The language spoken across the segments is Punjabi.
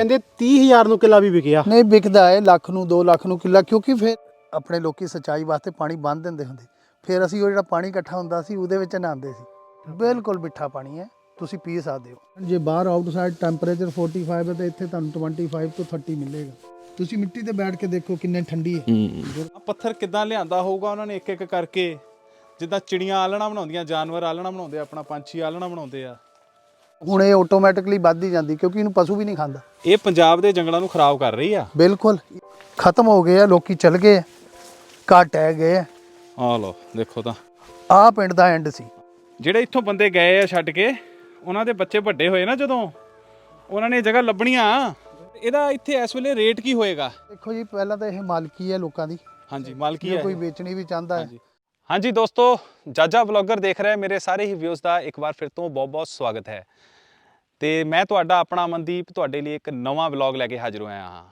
ਕਹਿੰਦੇ 30000 ਨੂੰ ਕਿੱਲਾ ਵੀ ਵਿਕਿਆ। ਨਹੀਂ ਵਿਕਦਾ ਹੈ ਲੱਖ ਨੂੰ 2 ਲੱਖ ਨੂੰ ਕਿੱਲਾ ਕਿਉਂਕਿ ਫਿਰ ਆਪਣੇ ਲੋਕੀ ਸਿੰਚਾਈ ਵਾਸਤੇ ਪਾਣੀ ਬੰਨ ਦਿੰਦੇ ਹੁੰਦੇ। ਫਿਰ ਅਸੀਂ ਉਹ ਜਿਹੜਾ ਪਾਣੀ ਇਕੱਠਾ ਹੁੰਦਾ ਸੀ ਉਹਦੇ ਵਿੱਚ ਨਹਾਉਂਦੇ ਸੀ। ਬਿਲਕੁਲ ਮਿੱਠਾ ਪਾਣੀ ਹੈ ਤੁਸੀਂ ਪੀ ਸਕਦੇ ਹੋ। ਜੇ ਬਾਹਰ ਆਊਟਸਾਈਡ ਟੈਂਪਰੇਚਰ 45 ਹੈ ਤਾਂ ਇੱਥੇ ਤੁਹਾਨੂੰ 25 ਤੋਂ 30 ਮਿਲੇਗਾ। ਤੁਸੀਂ ਮਿੱਟੀ ਤੇ ਬੈਠ ਕੇ ਦੇਖੋ ਕਿੰਨੇ ਠੰਡੀ ਹੈ। ਪੱਥਰ ਕਿੱਦਾਂ ਲਿਆਂਦਾ ਹੋਊਗਾ ਉਹਨਾਂ ਨੇ ਇੱਕ ਇੱਕ ਕਰਕੇ। ਜਿੱਦਾਂ ਚਿੜੀਆਂ ਆਲਣਾ ਬਣਾਉਂਦੀਆਂ ਜਾਨਵਰ ਆਲਣਾ ਬਣਾਉਂਦੇ ਆਪਣਾ ਪੰਛੀ ਆਲਣਾ ਬਣਾਉਂਦੇ ਆ। ਹੁਣ ਇਹ ਆਟੋਮੈਟਿਕਲੀ ਵੱਧ ਹੀ ਜਾਂਦੀ ਕਿਉਂਕਿ ਇਹਨੂੰ ਪਸ਼ੂ ਵੀ ਨਹੀਂ ਖਾਂਦਾ। ਇਹ ਪੰਜਾਬ ਦੇ ਜੰਗਲਾਂ ਨੂੰ ਖਰਾਬ ਕਰ ਰਹੀ ਆ। ਬਿਲਕੁਲ। ਖਤਮ ਹੋ ਗਏ ਆ ਲੋਕੀ ਚਲ ਗਏ ਆ ਘੱਟ ਹੈ ਗਏ ਆ। ਆਹ ਲੋ ਦੇਖੋ ਤਾਂ। ਆਹ ਪਿੰਡ ਦਾ ਐਂਡ ਸੀ। ਜਿਹੜੇ ਇੱਥੋਂ ਬੰਦੇ ਗਏ ਆ ਛੱਡ ਕੇ ਉਹਨਾਂ ਦੇ ਬੱਚੇ ਵੱਡੇ ਹੋਏ ਨਾ ਜਦੋਂ ਉਹਨਾਂ ਨੇ ਜਗ੍ਹਾ ਲੱਭਣੀਆਂ। ਇਹਦਾ ਇੱਥੇ ਇਸ ਵੇਲੇ ਰੇਟ ਕੀ ਹੋਏਗਾ? ਦੇਖੋ ਜੀ ਪਹਿਲਾਂ ਤਾਂ ਇਹ ਮਾਲਕੀ ਹੈ ਲੋਕਾਂ ਦੀ। ਹਾਂਜੀ ਮਾਲਕੀ ਜੇ ਹੈ ਕੋਈ ਵੇਚਣੀ ਵੀ ਚਾਹੁੰਦਾ ਹੈ ਹਾਂਜੀ। ਹਾਂਜੀ ਦੋਸਤੋ, ਜਾਜਾ ਵਲੌਗਰ ਦੇਖ ਰਹੇ ਮੇਰੇ ਸਾਰੇ ਹੀ ਵਿਊਜ਼ ਦਾ ਇੱਕ ਵਾਰ ਫਿਰ ਤੋਂ ਬਹੁਤ-ਬਹੁਤ ਸਵਾਗਤ ਹੈ। ਤੇ ਮੈਂ ਤੁਹਾਡਾ ਆਪਣਾ ਅਮਨਦੀਪ, ਤੁਹਾਡੇ ਲਈ ਇੱਕ ਨਵਾਂ ਵਲੌਗ ਲੈ ਕੇ ਹਾਜ਼ਰ ਹੋਇਆ ਹਾਂ।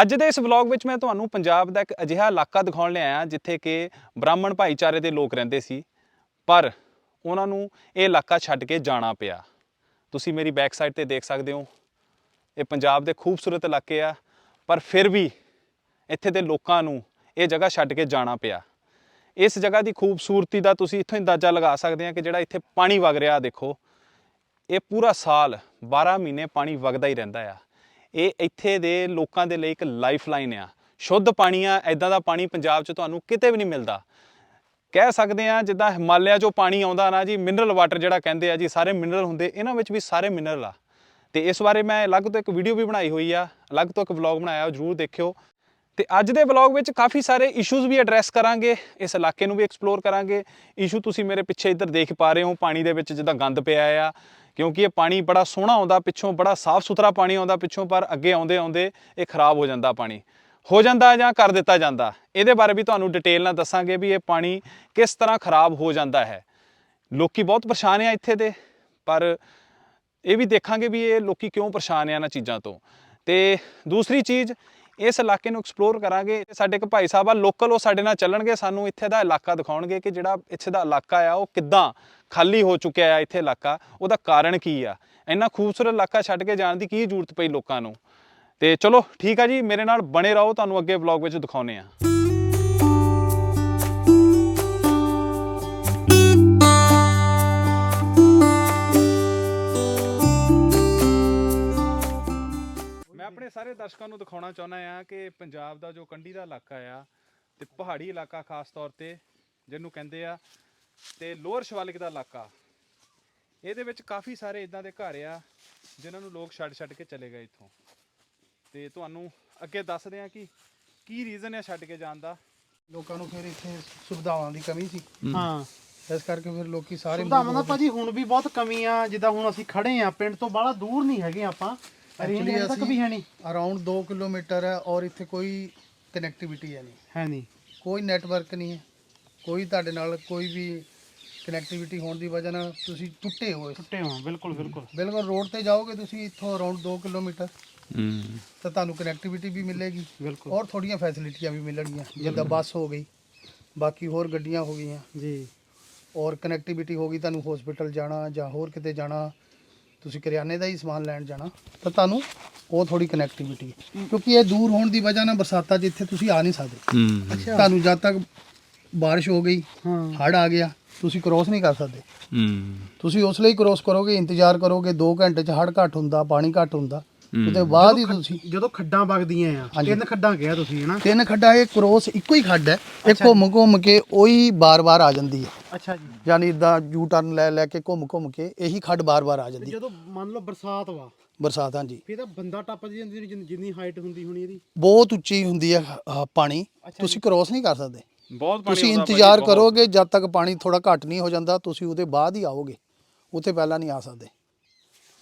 ਅੱਜ ਦੇ ਇਸ ਵਲੌਗ ਵਿੱਚ ਮੈਂ ਤੁਹਾਨੂੰ ਪੰਜਾਬ ਦਾ ਇੱਕ ਅਜਿਹਾ ਇਲਾਕਾ ਦਿਖਾਉਣ ਲਈ ਆਇਆ ਜਿੱਥੇ ਕਿ ਬ੍ਰਾਹਮਣ ਭਾਈਚਾਰੇ ਦੇ ਲੋਕ ਰਹਿੰਦੇ ਸੀ, ਪਰ ਉਹਨਾਂ ਨੂੰ ਇਹ ਇਲਾਕਾ ਛੱਡ ਕੇ ਜਾਣਾ ਪਿਆ। ਤੁਸੀਂ ਮੇਰੀ ਬੈਕ ਸਾਈਡ ਤੇ ਦੇਖ ਸਕਦੇ ਹੋ, ਇਹ ਪੰਜਾਬ ਦੇ ਖੂਬਸੂਰਤ ਇਲਾਕੇ ਆ, ਪਰ ਫਿਰ ਵੀ ਇੱਥੇ ਦੇ ਲੋਕਾਂ ਨੂੰ ਇਹ ਜਗ੍ਹਾ ਛੱਡ ਕੇ ਜਾਣਾ ਪਿਆ। ਇਸ ਜਗ੍ਹਾ ਦੀ ਖੂਬਸੂਰਤੀ ਦਾ ਤੁਸੀਂ ਇੱਥੋਂ ਅੰਦਾਜ਼ਾ ਲਗਾ ਸਕਦੇ ਆ ਕਿ ਜਿਹੜਾ ਇੱਥੇ ਪਾਣੀ ਵਗ ਰਿਹਾ ਦੇਖੋ। ਇਹ ਪੂਰਾ ਸਾਲ 12 ਮਹੀਨੇ ਪਾਣੀ ਵਗਦਾ ਹੀ ਰਹਿੰਦਾ ਆ। ਇਹ ਇੱਥੇ ਦੇ ਲੋਕਾਂ ਦੇ ਲਈ ਇੱਕ ਲਾਈਫਲਾਈਨ ਆ। ਸ਼ੁੱਧ ਪਾਣੀ ਆ ਐਦਾਂ ਦਾ ਪਾਣੀ ਪੰਜਾਬ 'ਚ ਤੁਹਾਨੂੰ ਕਿਤੇ ਵੀ ਨਹੀਂ ਮਿਲਦਾ। ਕਹਿ ਸਕਦੇ ਆ ਜਿੱਦਾਂ ਹਿਮਾਲਿਆ 'ਚੋਂ ਪਾਣੀ ਆਉਂਦਾ ਨਾ ਜੀ ਮਿਨਰਲ ਵਾਟਰ ਜਿਹੜਾ ਕਹਿੰਦੇ ਆ ਜੀ, ਸਾਰੇ ਮਿਨਰਲ ਹੁੰਦੇ, ਇਹਨਾਂ ਵਿੱਚ ਵੀ ਸਾਰੇ ਮਿਨਰਲ ਆ। ਤੇ ਇਸ ਬਾਰੇ ਮੈਂ ਅਲੱਗ ਤੋਂ ਇੱਕ ਵੀਡੀਓ ਵੀ ਬਣਾਈ ਹੋਈ ਆ, ਅਲੱਗ ਤੋਂ ਇੱਕ ਵਲੌਗ ਬਣਾਇਆ, ਜਰੂਰ ਦੇਖਿਓ। ਤੇ ਅੱਜ ਦੇ ਵਲੌਗ ਵਿੱਚ ਕਾਫੀ ਸਾਰੇ ਇਸ਼ੂਜ਼ ਵੀ ਐਡਰੈਸ ਕਰਾਂਗੇ, ਇਸ ਇਲਾਕੇ ਨੂੰ ਵੀ ਐਕਸਪਲੋਰ ਕਰਾਂਗੇ। ਇਸ਼ੂ ਤੁਸੀਂ ਮੇਰੇ ਪਿੱਛੇ ਇੱਧਰ ਦੇਖ ਪਾ ਰਹੇ ਹੋ, ਪਾਣੀ ਦੇ ਵਿੱਚ ਜਿੱਦਾਂ ਗੰਦ ਪਿਆ ਆ, ਕਿਉਂਕਿ ਇਹ ਪਾਣੀ ਬੜਾ ਸੋਹਣਾ ਆਉਂਦਾ, ਪਿੱਛੋਂ ਬੜਾ ਸਾਫ਼ ਸੁਥਰਾ ਪਾਣੀ ਆਉਂਦਾ ਪਿੱਛੋਂ, ਪਰ ਅੱਗੇ ਆਉਂਦੇ ਆਉਂਦੇ ਇਹ ਖਰਾਬ ਹੋ ਜਾਂਦਾ ਪਾਣੀ। ਹੋ ਜਾਂਦਾ ਜਾਂ ਕਰ ਦਿੱਤਾ ਜਾਂਦਾ, ਇਹਦੇ ਬਾਰੇ ਵੀ ਤੁਹਾਨੂੰ ਡਿਟੇਲ ਨਾਲ ਦੱਸਾਂਗੇ ਵੀ ਇਹ ਪਾਣੀ ਕਿਸ ਤਰ੍ਹਾਂ ਖਰਾਬ ਹੋ ਜਾਂਦਾ ਹੈ। ਲੋਕੀ ਬਹੁਤ ਪਰੇਸ਼ਾਨ ਆ ਇੱਥੇ ਦੇ, ਪਰ ਇਹ ਵੀ ਦੇਖਾਂਗੇ ਵੀ ਇਹ ਲੋਕੀ ਕਿਉਂ ਪਰੇਸ਼ਾਨ ਆ ਇਹਨਾਂ ਚੀਜ਼ਾਂ ਤੋਂ। ਤੇ ਦੂਸਰੀ ਚੀਜ਼ ਇਸ ਇਲਾਕੇ ਨੂੰ ਐਕਸਪਲੋਰ ਕਰਾਂਗੇ ਸਾਡੇ ਇੱਕ ਭਾਈ ਸਾਹਿਬ ਆ ਲੋਕਲ ਉਹ ਸਾਡੇ ਨਾਲ ਚੱਲਣਗੇ, ਸਾਨੂੰ ਇੱਥੇ ਦਾ ਇਲਾਕਾ ਦਿਖਾਉਣਗੇ ਕਿ ਜਿਹੜਾ ਇੱਥੇ ਦਾ ਇਲਾਕਾ ਆ, ਉਹ ਕਿੱਦਾਂ ਖਾਲੀ ਹੋ ਚੁੱਕਿਆ ਆ ਇੱਥੇ ਇਲਾਕਾ, ਉਹਦਾ ਕਾਰਨ ਕੀ ਆ? ਇੰਨਾ ਖੂਬਸੂਰਤ ਇਲਾਕਾ ਛੱਡ ਕੇ ਜਾਣ ਦੀ ਕੀ ਜ਼ਰੂਰਤ ਪਈ ਲੋਕਾਂ ਨੂੰ? ਤੇ ਚਲੋ ਠੀਕ ਆ ਜੀ, ਮੇਰੇ ਨਾਲ ਬਣੇ ਰਹੋ, ਤੁਹਾਨੂੰ ਅੱਗੇ ਵਲੌਗ ਵਿੱਚ ਦਿਖਾਉਨੇ ਆ ਦਰਸ਼ਕਾਂ ਨੂੰ ਦਿਖਾਉਣਾ ਚਾਹੁੰਦਾ ਆ ਕਿ ਪੰਜਾਬ ਦਾ ਜੋ ਕੰਢੀ ਦਾ ਇਲਾਕਾ ਆ ਤੇ ਪਹਾੜੀ ਇਲਾਕਾ ਖਾਸ ਤੌਰ ਤੇ ਜਿਹਨੂੰ ਕਹਿੰਦੇ ਆ ਤੇ ਲੋਅਰ ਸ਼ਿਵਾਲਿਕ ਦਾ ਇਲਾਕਾ। ਇਹਦੇ ਵਿੱਚ ਕਾਫੀ ਸਾਰੇ ਇਦਾਂ ਦੇ ਘਰ ਆ ਜਿਨ੍ਹਾਂ ਨੂੰ ਲੋਕ ਛੱਡ ਛੱਡ ਕੇ ਚਲੇ ਗਏ ਇੱਥੋਂ। ਤੇ ਤੁਹਾਨੂੰ ਅੱਗੇ ਦੱਸਦੇ ਆ ਕਿ ਕੀ ਰੀਜ਼ਨ ਹੈ ਛੱਡ ਕੇ ਜਾਣ ਦਾ। ਲੋਕਾਂ ਨੂੰ ਫਿਰ ਇੱਥੇ ਸੁਵਿਧਾਵਾਂ ਦੀ ਕਮੀ ਸੀ। ਹਾਂ। ਇਸ ਕਰਕੇ ਫਿਰ ਲੋਕੀ ਸਾਰੇ ਸੁਵਿਧਾਵਾਂ ਦਾ ਭਾਜੀ ਹੁਣ ਵੀ ਬਹੁਤ ਕਮੀ ਆ ਜਿੱਦਾਂ ਹੁਣ ਅਸੀਂ ਖੜੇ ਆ ਪਿੰਡ ਤੋਂ ਬਾਹਲਾ ਦੂਰ ਨਹੀਂ ਹੈਗੇ ਆਪਾਂ। Actually ਰੇਂਜ ਤੱਕ ਵੀ ਹੈ ਨਹੀਂ। ਅਰਾਊਂਡ 2 ਕਿਲੋਮੀਟਰ ਹੈ ਔਰ ਇੱਥੇ ਕੋਈ ਕਨੈਕਟੀਵਿਟੀ ਹੈ ਨਹੀਂ। ਹੈ ਨਹੀਂ। ਕੋਈ ਨੈਟਵਰਕ ਨਹੀਂ ਹੈ। ਕੋਈ ਤੁਹਾਡੇ ਨਾਲ ਕੋਈ ਵੀ ਕਨੈਕਟੀਵਿਟੀ ਹੋਣ ਦੀ ਵਜ੍ਹਾ ਨਾਲ ਤੁਸੀਂ ਟੁੱਟੇ ਹੋਏ ਟੁੱਟੇ ਹੋ ਬਿਲਕੁਲ ਬਿਲਕੁਲ। ਬਿਲਕੁਲ ਰੋਡ ਤੇ ਜਾਓਗੇ ਤੁਸੀਂ ਇੱਥੋਂ ਅਰਾਊਂਡ 2 ਕਿਲੋਮੀਟਰ। ਤਾਂ ਤੁਹਾਨੂੰ ਕਨੈਕਟੀਵਿਟੀ ਵੀ ਮਿਲੇਗੀ। ਬਿਲਕੁਲ। ਔਰ ਥੋੜੀਆਂ ਫੈਸਿਲਿਟੀਆਂ ਵੀ ਮਿਲਣਗੀਆਂ ਜਿੱਦਾਂ ਬੱਸ ਹੋ ਗਈ ਬਾਕੀ ਹੋਰ ਗੱਡੀਆਂ ਹੋ ਗਈਆਂ। ਜੀ। ਔਰ ਕਨੈਕਟੀਵਿਟੀ ਹੋ ਗਈ ਤੁਹਾਨੂੰ ਹਸਪੀਟਲ ਜਾਣਾ ਜਾਂ ਹੋਰ ਕਿਤੇ ਜਾਣਾ। ਤੁਸੀਂ ਕਰਿਆਨੇ ਦਾ ਹੀ ਸਮਾਨ ਲੈਣ ਜਾਣਾ ਤਾਂ ਤੁਹਾਨੂੰ ਉਹ ਥੋੜੀ ਕਨੈਕਟੀਵਿਟੀ ਹੈ। ਕਿਉਂਕਿ ਇਹ ਦੂਰ ਹੋਣ ਦੀ ਵਜ੍ਹਾ ਨਾਲ ਬਰਸਾਤਾਂ 'ਚ ਇੱਥੇ ਤੁਸੀਂ ਆ ਨਹੀਂ ਸਕਦੇ। ਤੁਹਾਨੂੰ ਜਦ ਤੱਕ ਬਾਰਿਸ਼ ਹੋ ਗਈ ਹੜ ਆ ਗਿਆ ਤੁਸੀਂ ਕ੍ਰੋਸ ਨਹੀਂ ਕਰ ਸਕਦੇ। ਤੁਸੀਂ ਉਸ ਲਈ ਕ੍ਰੋਸ ਕਰੋਗੇ ਇੰਤਜ਼ਾਰ ਕਰੋਗੇ 2 ਘੰਟੇ 'ਚ ਹੜ ਘੱਟ ਹੁੰਦਾ ਪਾਣੀ ਘੱਟ ਹੁੰਦਾ। ਉਹਦੇ ਬਾਅਦ ਹੀ ਤੁਸੀਂ ਜਦੋਂ ਖੱਡਾਂ ਵਗਦੀਆਂ ਆ ਹਾਂਜੀ। ਤਿੰਨ ਖੱਡਾਂ ਗਿਆ ਤੁਸੀਂ ਹਨਾ? ਤਿੰਨ ਖੱਡਾ ਇਹ ਕ੍ਰੋਸ ਇੱਕੋ ਹੀ ਖੱਡ ਹੈ। ਇਹ ਘੁੰਮ ਘੁੰਮ ਕੇ ਉਹੀ ਬਾਰ-ਬਾਰ ਆ ਜਾਂਦੀ ਹੈ। ਅੱਛਾ ਜੀ। ਯਾਨੀ ਇਦਾਂ ਯੂ ਟਰਨ ਲੈ ਲੈ ਕੇ ਘੁੰਮ ਘੁੰਮ ਕੇ ਇਹੀ ਖੱਡ ਬਾਰ-ਬਾਰ ਆ ਜਾਂਦੀ ਹੈ। ਜਦੋਂ ਮੰਨ ਲਓ ਬਰਸਾਤ ਵਾ ਬਰਸਾਤਾਂ ਜੀ ਫਿਰ ਤਾਂ ਬੰਦਾ ਟੱਪ ਜਾਂਦੀ ਜਿੰਨੀ- ਜਿੰਨੀ ਹਾਈਟ ਹੁੰਦੀ ਹੋਣੀ ਇਹਦੀ। ਬਹੁਤ ਉੱਚੀ ਹੁੰਦੀ ਹੈ ਪਾਣੀ। ਤੁਸੀਂ ਕ੍ਰੋਸ ਨਹੀਂ ਕਰ ਸਕਦੇ। ਬਹੁਤ ਪਾਣੀ ਤੁਸੀਂ ਇੰਤਜ਼ਾਰ। ਕਰੋਗੇ ਜਦ ਤੱਕ ਪਾਣੀ ਥੋੜਾ ਘੱਟ ਨਹੀਂ ਹੋ ਜਾਂਦਾ ਤੁਸੀਂ ਉਹਦੇ ਬਾਅਦ ਹੀ ਆਓਗੇ। ਉੱਥੇ ਪਹਿਲਾਂ ਨਹੀਂ ਆ ਸਕਦੇ।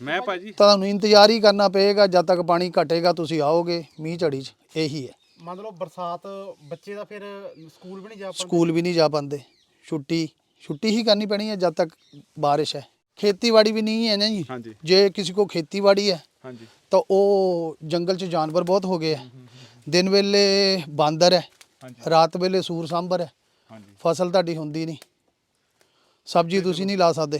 ਮੈਂ ਭਾਜੀ। ਤੁਹਾਨੂੰ ਇੰਤਜ਼ਾਰ ਹੀ ਕਰਨਾ ਪਏਗਾ ਜਦ ਤੱਕ ਪਾਣੀ ਘਟੇਗਾ ਤੁਸੀਂ ਆਓਗੇ ਮੀਂਹ ਝੜੀ 'ਚ ਇਹੀ ਹੈ। ਮੰਨ ਲਓ ਬਰਸਾਤ ਬੱਚੇ ਦਾ ਫਿਰ ਸਕੂਲ ਵੀ ਨਹੀਂ ਜਾ ਪਾਉਂਦੇ? ਸਕੂਲ ਵੀ ਨਹੀਂ ਜਾ ਪਾਉਂਦੇ। ਛੁੱਟੀ ਛੁੱਟੀ ਹੀ ਕਰਨੀ ਪੈਣੀ ਹੈ ਜਦ ਤੱਕ ਬਾਰਿਸ਼ ਹੈ। ਖੇਤੀਬਾੜੀ ਵੀ ਨਹੀਂ ਹੈ ਨਾ ਜੀ? ਹਾਂਜੀ। ਜੇ ਕਿਸੇ ਕੋ ਖੇਤੀਬਾੜੀ ਹੈ ਹਾਂਜੀ। ਤਾਂ ਉਹ ਜੰਗਲ 'ਚ ਜਾਨਵਰ ਬਹੁਤ ਹੋ ਗਏ ਹੈ। ਦਿਨ ਵੇਲੇ ਬਾਂਦਰ ਹੈ ਹਾਂਜੀ। ਰਾਤ ਵੇਲੇ ਸੂਰ ਸਾਂਭਰ ਹੈ। ਹਾਂਜੀ। ਫਸਲ ਤੁਹਾਡੀ ਹੁੰਦੀ ਨਹੀਂ। ਸਬਜ਼ੀ ਤੁਸੀਂ ਨਹੀਂ ਲਾ ਸਕਦੇ।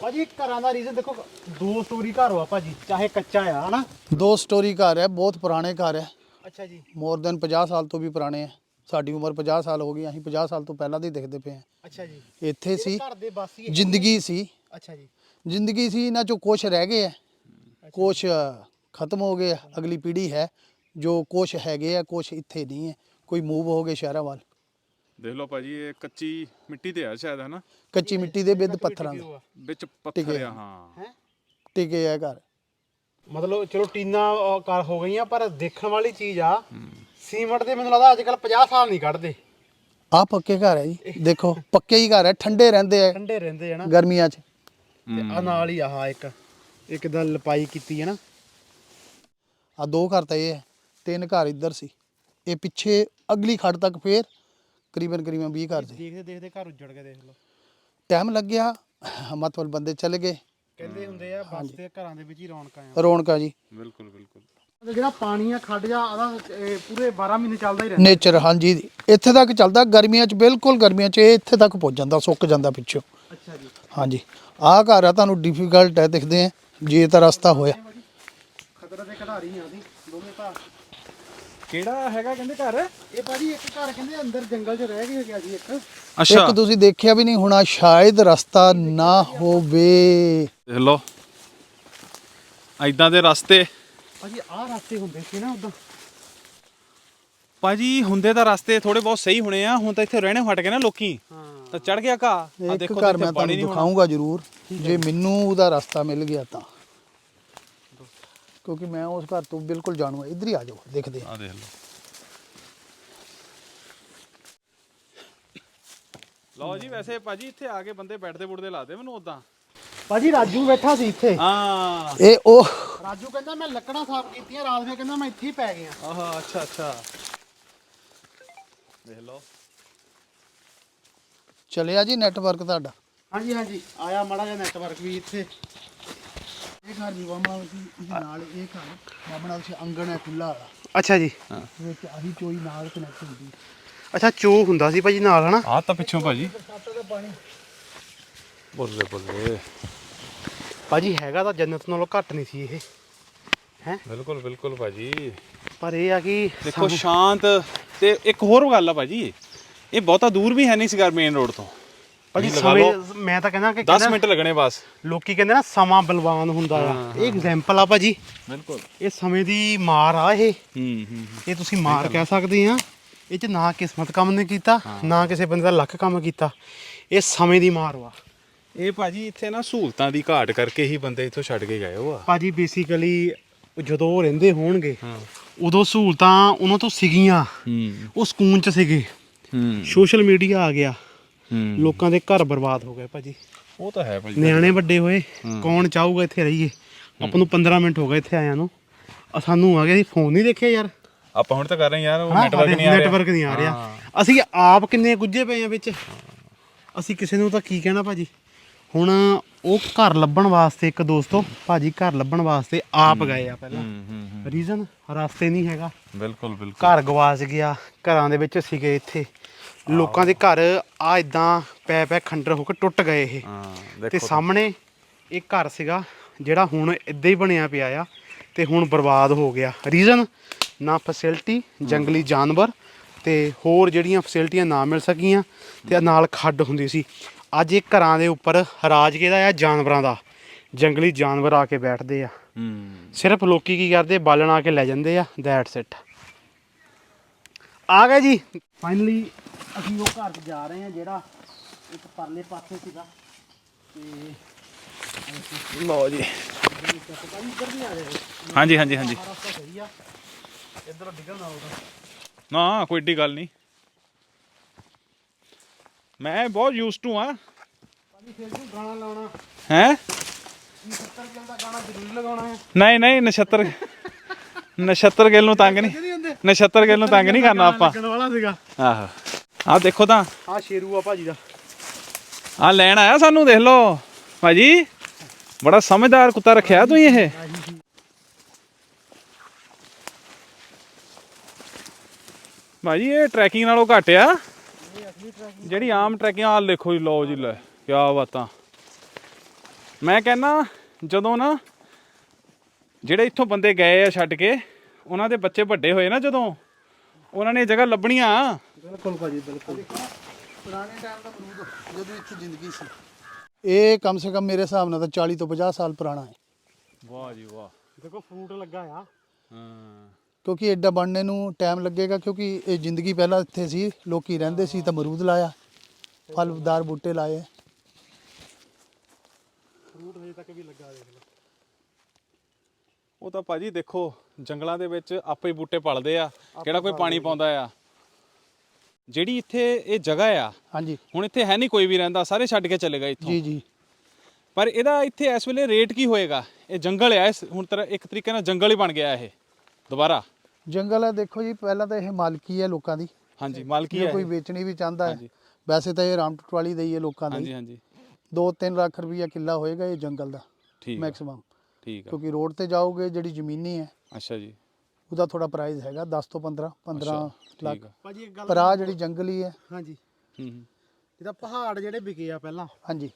ਭਾਜੀ ਘਰਾਂ ਦਾ ਰੀਜ਼ਨ ਦੇਖੋ ਦੋ ਸਟੋਰੀ ਘਰ ਵਾ ਭਾਜੀ ਚਾਹੇ ਕੱਚਾ ਆ ਹਨਾ? ਦੋ ਸਟੋਰੀ ਘਰ ਹੈ ਬਹੁਤ ਪੁਰਾਣੇ ਘਰ ਹੈ ਅੱਛਾ ਜੀ। ਮੋਰ ਦੈਨ 50 ਸਾਲ ਤੋਂ ਵੀ ਪੁਰਾਣੇ ਹੈ ਸਾਡੀ ਉਮਰ 50 ਸਾਲ ਹੋ ਗਈ ਅਸੀਂ 50 ਸਾਲ ਤੋਂ ਪਹਿਲਾਂ ਦੇ ਦੇਖਦੇ ਪਏ ਹਾਂ ਅੱਛਾ ਜੀ। ਇੱਥੇ ਸੀ ਘਰ ਦੇ ਇਹ- ਜ਼ਿੰਦਗੀ ਸੀ। ਅੱਛਾ ਜੀ। ਜ਼ਿੰਦਗੀ ਸੀ ਇਹਨਾਂ ਚੋਂ ਕੁਝ ਰਹਿ ਗਏ ਹੈ ਕੁਝ ਖਤਮ ਹੋ ਗਏ। ਅਗਲੀ ਪੀੜ੍ਹੀ ਹੈ ਜੋ ਕੁਝ ਹੈਗੇ ਆ ਕੁਝ ਇੱਥੇ ਨਹੀਂ ਹੈ। ਕੋਈ ਮੂਵ ਹੋ ਗਏ ਸ਼ਹਿਰਾਂ ਵੱਲ। ਦੇਖ ਲਓ ਭਾਜੀ ਇਹ ਕੱਚੀ ਮਿੱਟੀ ਤੇ ਆ ਸ਼ਾਇਦ ਹਨਾ? ਕੱਚੀ ਮਿੱਟੀ ਦੇ ਵਿੱਚ ਪੱਥਰਾਂ ਦੇ। ਵਿੱਚ ਪੱਥਰ ਆ ਹਾਂ। ਹੈ? ਟਿਕੇ ਆ ਘਰ। ਮਤਲਬ ਚਲੋ ਟੀਨਾ ਕਰ ਹੋ ਗਈਆਂ ਪਰ ਦੇਖਣ ਵਾਲੀ ਚੀਜ਼ ਆ ਸੀਮਟ ਦੇ ਮੈਨੂੰ ਲੱਗਦਾ ਅੱਜ ਕੱਲ 50 ਸਾਲ ਨਹੀਂ ਕੱਢਦੇ। ਆ ਪੱਕੇ ਘਰ ਹੈ ਜੀ ਦੇਖੋ ਪੱਕੇ ਹੀ ਘਰ ਹੈ ਠੰਡੇ ਰਹਿੰਦੇ ਆ। ਠੰਡੇ ਰਹਿੰਦੇ ਆ ਨਾ। ਗਰਮੀਆਂ 'ਚ। ਤੇ ਆ ਨਾਲ ਹੀ ਆਹ ਇੱਕ ਇੱਕ ਦਾ ਲਪਾਈ ਕੀਤੀ ਹੈ ਨਾ। ਆ ਦੋ ਘਰ ਤਾਂ ਇਹ ਹੈ ਤਿੰਨ ਘਰ ਇੱਧਰ ਸੀ। ਇਹ ਪਿੱਛੇ ਅਗਲੀ ਖੜ ਤੱਕ ਫੇਰ ਕਰੀਬਨ ਕਰੀਬਨ 20 ਘਰ ਸੀ। ਦੇਖਦੇ ਦੇਖਦੇ ਘਰ ਉੱਜੜ ਕੇ ਦੇਖ ਲਓ। ਟਾਈਮ ਲੱਗਿਆ ਮਤਲਬ ਬੰਦੇ ਚਲੇ ਗਏ। ਕਹਿੰਦੇ ਹੁੰਦੇ ਆ ਬਸ ਤੇ ਘਰਾਂ ਦੇ ਵਿੱਚ ਹੀ ਰੌਣਕਾਂ ਆ ਰੌਣਕਾਂ ਜੀ। ਬਿਲਕੁਲ ਬਿਲਕੁਲ। ਜਿਹੜਾ ਪਾਣੀ ਆ ਖੱਡ ਜਾ ਉਹਦਾ ਇਹ ਪੂਰੇ 12 ਮਹੀਨੇ ਚੱਲਦਾ ਹੀ ਰਹਿੰਦਾ। ਨੇਚਰ ਹਾਂਜੀ। ਇੱਥੇ ਤੱਕ ਚੱਲਦਾ ਗਰਮੀਆਂ 'ਚ ਬਿਲਕੁਲ ਗਰਮੀਆਂ 'ਚ ਇਹ ਇੱਥੇ ਤੱਕ ਪਹੁੰਚ ਜਾਂਦਾ ਸੁੱਕ ਜਾਂਦਾ ਪਿੱਛੋਂ। ਅੱਛਾ ਜੀ। ਹਾਂਜੀ। ਆਹ ਘਰ ਆ ਤੁਹਾਨੂੰ ਡਿਫਿਕਲਟ ਹੈ ਦਿਖਦੇ ਆ ਜੇ ਤਾਂ ਰਸਤਾ ਹੋਇਆ। ਖਤਰਾ ਦੇ ਖਿਡਾਰੀ ਆ ਦੀ ਦੋਵੇਂ ਭਰਾ ਕਿਹੜਾ ਹੈਗਾ ਕਹਿੰਦੇ ਘਰ? ਇਹ ਭਾਜੀ ਇੱਕ ਘਰ ਕਹਿੰਦੇ ਅੰਦਰ ਜੰਗਲ 'ਚ ਰਹਿ ਗਿਆ ਗਿਆ ਜੀ ਇੱਕ। ਇੱਕ ਤੁਸੀਂ ਦੇਖਿਆ ਵੀ ਨਹੀਂ ਹੋਣਾ ਸ਼ਾਇਦ ਰਸਤਾ ਨਾ ਹੋਵੇ। ਦੇਖ ਲਓ। ਐਦਾਂ ਦੇ ਰਸਤੇ। ਭਾਜੀ ਆਹ ਰਸਤੇ ਹੁੰਦੇ ਸੀ ਨਾ ਉਦੋਂ ਭਾਜੀ ਹੁੰਦੇ ਤਾਂ ਰਸਤੇ ਥੋੜੇ ਬਹੁਤ ਸਹੀ ਹੋਣੇ ਆ ਹੁਣ ਤਾਂ ਇੱਥੇ ਰਹਿਣੇ ਹਟ ਗਏ ਨਾ ਲੋਕੀ। ਹਾਂ। ਤਾਂ ਚੜ ਗਿਆ ਘਾ ਆ ਇੱਕ ਦੇਖੋ ਘਰ ਮੈਂ ਪਾਣੀ ਤੁਹਾਨੂੰ ਦਿਖਾਉਂਗਾ ਜ਼ਰੂਰ। ਜੇ। ਮੈਨੂੰ ਉਹਦਾ ਰਸਤਾ ਮਿਲ ਗਿਆ ਤਾਂ। ਕਿਉਂਕਿ ਮੈਂ ਉਸ ਘਰ ਤੋਂ ਬਿਲਕੁਲ ਜਾਣੂ ਹਾਂ। ਇੱਧਰ ਹੀ ਆ ਜਾਓ ਦੇਖਦੇ ਹਾਂ। ਆ ਦੇਖ ਲਓ। ਲਓ ਜੀ ਵੈਸੇ ਭਾਜੀ ਇੱਥੇ ਆ ਕੇ ਬੰਦੇ ਬੈਠਦੇ ਬੁੱਢਦੇ ਲਾਦੇ ਮੈਨੂੰ ਉਦਾਂ ਭਾਜੀ ਰਾਜੂ ਬੈਠਾ ਸੀ ਇੱਥੇ। ਹਾਂ। ਇਹ ਉਹ ਰਾਜੂ ਕਹਿੰਦਾ ਮੈਂ ਲੱਕੜਾਂ ਸਾਫ਼ ਕੀਤੀਆਂ ਰਾਤ ਨੂੰ ਕਹਿੰਦਾ ਮੈਂ ਇੱਥੇ ਹੀ ਪੈ ਗਿਆ। ਆਹਾ ਅੱਛਾ ਅੱਛਾ। ਦੇਖ ਲਓ। ਚਲਿਆ ਜੀ ਨੈਟਵਰਕ ਤੁਹਾਡਾ। ਹਾਂਜੀ ਹਾਂਜੀ। ਆਇਆ ਮਾੜਾ ਜਿਹਾ ਨੈਟਵਰਕ ਵੀ ਇੱਥੇ। ਇਹ ਘਰ ਵੀ ਵਾਮਾ ਸੀ ਇਹਦੇ ਨਾਲ ਇਹ ਘਰ ਬਾਬਣਾ ਉਸ ਅੰਗਣ ਹੈ ਖੁੱਲਾ ਵਾਲਾ। ਅੱਛਾ ਜੀ। ਵਿੱਚ ਆਹੀ ਚੋਈ ਨਾਲ ਕਨੈਕਟ ਹੁੰਦੀ। ਅੱਛਾ ਚੋ ਹੁੰਦਾ ਸੀ ਭਾਜੀ ਨਾਲ ਹਨਾ? ਆ ਤਾਂ ਪਿੱਛੋਂ ਭਾਜੀ। ਸੱਤ ਦਾ ਪਾਣੀ ਬੱਲੇ ਬੱਲੇ ਭਾਜੀ ਹੈਗਾ ਤਾਂ ਜੰਨਤ ਨਾਲੋਂ ਘੱਟ ਨਹੀਂ ਸੀ ਇਹ। ਹੈ? ਬਿਲਕੁਲ ਬਿਲਕੁਲ ਭਾਜੀ। ਪਰ ਇਹ ਆ ਕਿ ਦੇਖੋ ਸ਼ਾਂਤ ਤੇ ਇੱਕ ਹੋਰ ਗੱਲ ਆ ਭਾਜੀ। ਇਹ ਬਹੁਤਾ ਦੂਰ ਵੀ ਹੈ ਨਹੀਂ ਸੀਗਾ ਮੇਨ ਰੋਡ ਤੋਂ। ਭਾਜੀ ਲਗਾ ਲਓ, ਸਮੇਂ ਮੈਂ ਤਾਂ ਕਹਿੰਦਾ ਕਿ 10 ਮਿੰਟ ਲੱਗਣੇ ਬਸ। ਲੋਕੀ ਕਹਿੰਦੇ ਨਾ ਸਮਾਂ ਬਲਵਾਨ ਹੁੰਦਾ ਆ। ਇਹ ਐਗਜ਼ਾਮਪਲ ਆ ਭਾਜੀ। ਬਿਲਕੁਲ। ਇਹ ਸਮੇਂ ਦੀ ਮਾਰ ਆ ਇਹ। ਹੂੰ ਹੂੰ ਇਹ ਤੁਸੀਂ ਮਾਰ ਕਹਿ ਸਕਦੇ ਆ। ਇਹ ਚ ਨਾ ਕਿਸਮਤ ਕੰਮ ਨੇ ਕੀਤਾ ਨਾ ਕਿਸੇ ਬੰਦੇ ਦਾ ਲੱਕ ਕੰਮ ਕੀਤਾ। ਇਹ ਸਮੇਂ ਦੀ ਮਾਰ ਵਾ। ਇਹ ਭਾਜੀ ਇੱਥੇ ਨਾ ਸਹੂਲਤਾਂ ਦੀ ਘਾਟ ਕਰਕੇ ਹੀ ਬੰਦੇ ਇੱਥੋਂ ਛੱਡ ਕੇ ਗਏ ਹੋ ਆ। ਭਾਜੀ ਬੇਸਿਕਲੀ ਜਦੋਂ ਉਹ ਰਹਿੰਦੇ ਹੋਣਗੇ ਉਦੋਂ ਸਹੂਲਤਾਂ ਉਹਨਾਂ ਤੋਂ ਸੀਗੀਆਂ। ਹੂੰ। ਉਹ ਸਕੂਨ ਚ ਸੀਗੇ। ਹੂੰ। ਸੋਸ਼ਲ ਮੀਡੀਆ ਆ ਗਿਆ। ਹੂੰ। ਲੋਕਾਂ ਦੇ ਘਰ ਬਰਬਾਦ ਹੋ ਗਏ ਭਾਜੀ। ਉਹ ਤਾਂ ਹੈ ਭਾਜੀ। ਨਿਆਣੇ ਵੱਡੇ ਹੋਏ ਕੌਣ ਚਾਹੂਗਾ ਇੱਥੇ ਰਹੀਏ? ਆਪਾਂ ਨੂੰ 15 ਮਿੰਟ ਹੋ ਗਏ ਇੱਥੇ ਆਇਆਂ ਨੂੰ। ਆ ਸਾਨੂੰ ਆ ਗਿਆ ਸੀ ਫੋਨ ਨਹੀਂ ਦੇਖਿਆ ਯਾਰ। ਆਪਾਂ ਹੁਣ ਤਾਂ ਕਰ ਰਹੇ ਯਾਰ ਉਹ ਨੈਟਵਰਕ ਨਹੀਂ ਆ ਰਿਹਾ। ਨੈਟਵਰਕ ਨਹੀਂ ਆ ਰਿਹਾ। ਅਸੀਂ ਆਪ ਕਿੰਨੇ ਗੁੱਜੇ ਪਏ ਆ ਵਿੱਚ। ਅਸੀਂ ਕਿਸੇ ਨੂੰ ਤਾਂ ਕੀ ਕਹਿਣਾ ਭਾਜੀ? ਹੁਣ ਉਹ ਘਰ ਲੱਭਣ ਵਾਸਤੇ ਇੱਕ ਦੋਸਤੋ ਭਾਜੀ ਘਰ ਲੱਭਣ ਵਾਸਤੇ ਆਪ ਗਏ ਆ ਪਹਿਲਾਂ। ਰੀਜ਼ਨ ਰਸਤੇ ਨਹੀਂ ਹੈਗਾ। ਬਿਲਕੁਲ ਬਿਲਕੁਲ। ਘਰ ਗਵਾਚ ਗਿਆ ਘਰਾਂ ਦੇ ਵਿੱਚ ਸੀਗੇ ਇੱਥੇ। ਲੋਕਾਂ ਦੇ ਘਰ ਆ ਇਦਾਂ ਪੈ ਪੈ ਖੰਡਰ ਹੋ ਕੇ ਟੁੱਟ ਗਏ ਇਹ। ਹਾਂ ਤੇ ਸਾਹਮਣੇ ਇੱਕ ਘਰ ਸੀਗਾ ਜਿਹੜਾ ਹੁਣ ਇਦਾਂ ਹੀ ਬਣਿਆ ਪਿਆ ਆ ਤੇ ਹੁਣ ਬਰਬਾਦ ਹੋ ਗਿਆ। ਰੀਜ਼ਨ ਨਾ ਫੈਸਿਲਿਟੀ ਜੰਗਲੀ ਜਾਨਵਰ ਤੇ ਹੋਰ ਜਿਹੜੀਆਂ ਫੈਸਿਲਿਟੀਆਂ ਨਾ ਮਿਲ ਸਕੀਆਂ ਤੇ ਨਾਲ ਖੱਡ ਹੁੰਦੀ ਸੀ। ਅੱਜ ਇਹ ਘਰਾਂ ਦੇ ਉੱਪਰ ਰਾਜ ਕਿਹਦਾ ਆ? ਜਾਨਵਰਾਂ ਦਾ। ਜੰਗਲੀ ਜਾਨਵਰ ਆ ਕੇ ਬੈਠਦੇ ਆ। ਸਿਰਫ ਲੋਕੀ ਕੀ ਕਰਦੇ? ਬਾਲਣ ਆ ਕੇ ਲੈ ਜਾਂਦੇ ਆ। ਦੈਟਸ ਇਟ ਆ ਗਏ ਜੀ। ਫਾਈਨਲੀ ਅਸੀਂ ਉਹ ਘਰ 'ਚ ਜਾ ਰਹੇ ਹਾਂ ਜਿਹੜਾ ਇੱਕ ਪਰਲੇ ਪਾਸੇ ਸੀਗਾ। ਤੇ ਲਓ ਜੀ। ਪਤਾ ਨਹੀਂ ਇੱਧਰ ਵੀ ਆ ਜਾਏ ਹਾਂਜੀ ਹਾਂਜੀ ਹਾਂਜੀ। ਸਾਰਾ ਰਸਤਾ ਸਹੀ ਆ। ਇੱਧਰੋਂ ਡਿੱਗਣ ਨਾ ਹੋਊਗਾ। ਨਾ ਕੋਈ ਏਡੀ ਗੱਲ ਨਹੀਂ। ਮੈਂ ਬਹੁਤ ਯੂਜ਼ਡ ਟੂ ਆ ਭਾਜੀ ਫਿਰ ਵੀ ਗਾਣਾ ਲਾਉਣਾ। ਹੈ? 70 ਕਿਲ ਦਾ ਗਾਣਾ ਜ਼ਰੂਰ ਲਗਾਉਣਾ ਹੈ। ਨਹੀਂ ਨਹੀਂ ਨਛੱਤਰ ਨਛੱਤਰ ਗਿੱਲ ਨੂੰ ਤੰਗ ਨਹੀਂ। ਨਹੀਂ ਹੁੰਦੇ ਨਛੱਤਰ ਗਿੱਲ ਨੂੰ ਤੰਗ ਨਹੀਂ ਕਰਨਾ ਆਪਾਂ। ਲੱਗਣ ਵਾਲਾ ਸੀਗਾ। ਆਹੋ। ਆਹ ਦੇਖੋ ਤਾਂ। ਆ ਸ਼ੇਰੂ ਆ ਭਾਜੀ ਦਾ। ਆ ਲੈਣ ਆਇਆ ਸਾਨੂੰ ਦੇਖ ਲਓ। ਭਾਜੀ ਬੜਾ ਸਮਝਦਾਰ ਕੁੱਤਾ ਰੱਖਿਆ ਤੁਸੀਂ ਇਹ। ਭਾਜੀ ਇਹ ਟਰੈਕਿੰਗ ਨਾਲੋਂ ਘੱਟ ਆ। ਜਿਹੜੀ ਆਮ ਟਰੈਕਿੰਗ ਆ ਦੇਖੋ ਜੀ ਲਓ ਜੀ ਲੈ ਕੀ ਬਾਤਾਂ। ਮੈਂ ਕਹਿੰਨਾ ਜਦੋਂ ਨਾ ਜਿਹੜੇ ਇੱਥੋਂ ਬੰਦੇ ਗਏ ਆ ਛੱਡ ਕੇ ਉਹਨਾਂ ਦੇ ਬੱਚੇ ਵੱਡੇ ਹੋਏ ਨਾ ਜਦੋਂ ਉਹਨਾਂ ਨੇ ਜਗ੍ਹਾ ਲੱਭਣੀਆਂ। ਬਿਲਕੁਲ ਭਾਜੀ ਬਿਲਕੁਲ। ਪੁਰਾਣੇ ਟਾਈਮ ਦਾ ਅਮਰੂਦ ਜਦੋਂ ਇੱਥੇ ਜ਼ਿੰਦਗੀ ਸੀ। ਇਹ ਕਮ ਸੇ ਕਮ ਮੇਰੇ ਹਿਸਾਬ ਨਾਲ ਤਾਂ 40 ਤੋਂ 50 ਸਾਲ ਪੁਰਾਣਾ ਹੈ। ਵਾਹ ਜੀ ਵਾਹ। ਦੇਖੋ ਫਰੂਟ ਲੱਗਾ ਆ। ਹਾਂ। ਕਿਉਂਕਿ ਐਡਾ ਬਣਨੇ ਨੂੰ ਟਾਈਮ ਲੱਗੇਗਾ ਕਿਉਂਕਿ ਇਹ ਜ਼ਿੰਦਗੀ ਪਹਿਲਾਂ ਇੱਥੇ ਸੀ ਲੋਕੀ ਰਹਿੰਦੇ ਸੀ ਤਾਂ ਅਮਰੂਦ ਲਾਇਆ ਫਲਦਾਰ ਬੂਟੇ ਲਾਏ। ਫਰੂਟ ਹਜੇ ਤੱਕ ਵੀ ਲੱਗਾ ਦੇਖ ਲਓ। ਉਹ ਤਾਂ ਭਾਜੀ ਦੇਖੋ ਜੰਗਲਾਂ ਦੇ ਵਿੱਚ ਆਪੇ ਬੂਟੇ ਪਲਦੇ ਆ ਕਿਹੜਾ ਕੋਈ ਪਾਣੀ ਪਾਉਂਦਾ ਆ। ਜਿਹੜੀ ਇੱਥੇ ਇਹ ਜਗ੍ਹਾ ਆ ਹਾਂਜੀ। ਹੁਣ ਇੱਥੇ ਹੈ ਨਹੀਂ ਕੋਈ ਵੀ ਰਹਿੰਦਾ ਸਾਰੇ ਛੱਡ ਕੇ ਚਲੇ ਗਏ ਇੱਥੋਂ। ਜੀ ਜੀ। ਪਰ ਇਹਦਾ ਇੱਥੇ ਇਸ ਵੇਲੇ ਰੇਟ ਕੀ ਹੋਏਗਾ? ਇਹ ਜੰਗਲ ਆ ਇਸ ਹੁਣ ਤਰ੍ਹਾਂ ਇੱਕ ਤਰੀਕੇ ਨਾਲ ਜੰਗਲ ਹੀ ਬਣ ਗਿਆ ਇਹ ਦੁਬਾਰਾ। ਜੰਗਲ ਹੈ ਦੇਖੋ ਜੀ ਪਹਿਲਾਂ ਤਾਂ ਇਹ ਮਾਲਕੀ ਹੈ ਲੋਕਾਂ ਦੀ। ਹਾਂਜੀ ਮਾਲਕੀ ਜੇ ਹੈ ਕੋਈ। ਵੇਚਣੀ ਵੀ ਚਾਹੁੰਦਾ ਹੈ ਹਾਂਜੀ। ਵੈਸੇ ਤਾਂ ਇਹ ਰਾਮਟੂਟ ਵਾਲੀ ਦਾ ਹੀ ਹੈ ਲੋਕਾਂ ਹਾਂਜੀ ਦੀ ਹਾਂਜੀ 2-3 ਲੱਖ ਰੁਪਈਆ ਕਿੱਲਾ ਹੋਏਗਾ ਇਹ ਜੰਗਲ ਦਾ ਠੀਕ ਮੈਕਸਿਮਮ ਠੀਕ ਆ। ਕਿਉਂਕਿ ਰੋਡ ਤੇ ਜਾਓਗੇ ਜਿਹੜੀ ਜ਼ਮੀਨੀ ਹੈ ਅੱਛਾ ਜੀ। ਉਹਦਾ ਥੋੜਾ ਪ੍ਰਾਈਸ ਹੈਗਾ 10 ਤੋਂ 15 15 ਠੀਕ ਲੱਖ ਆ। ਭਾਜੀ ਇੱਕ ਗੱਲ ਪਰ ਆ ਜਿਹੜੀ ਜੰਗਲੀ ਹੈ। ਹਾਂਜੀ। ਹੂੰ ਹੂੰ। ਇਹਦਾ ਪਹਾੜ ਜਿਹੜੇ ਵਿਕੇ ਆ ਪਹਿਲਾਂ। ਹਾਂਜੀ।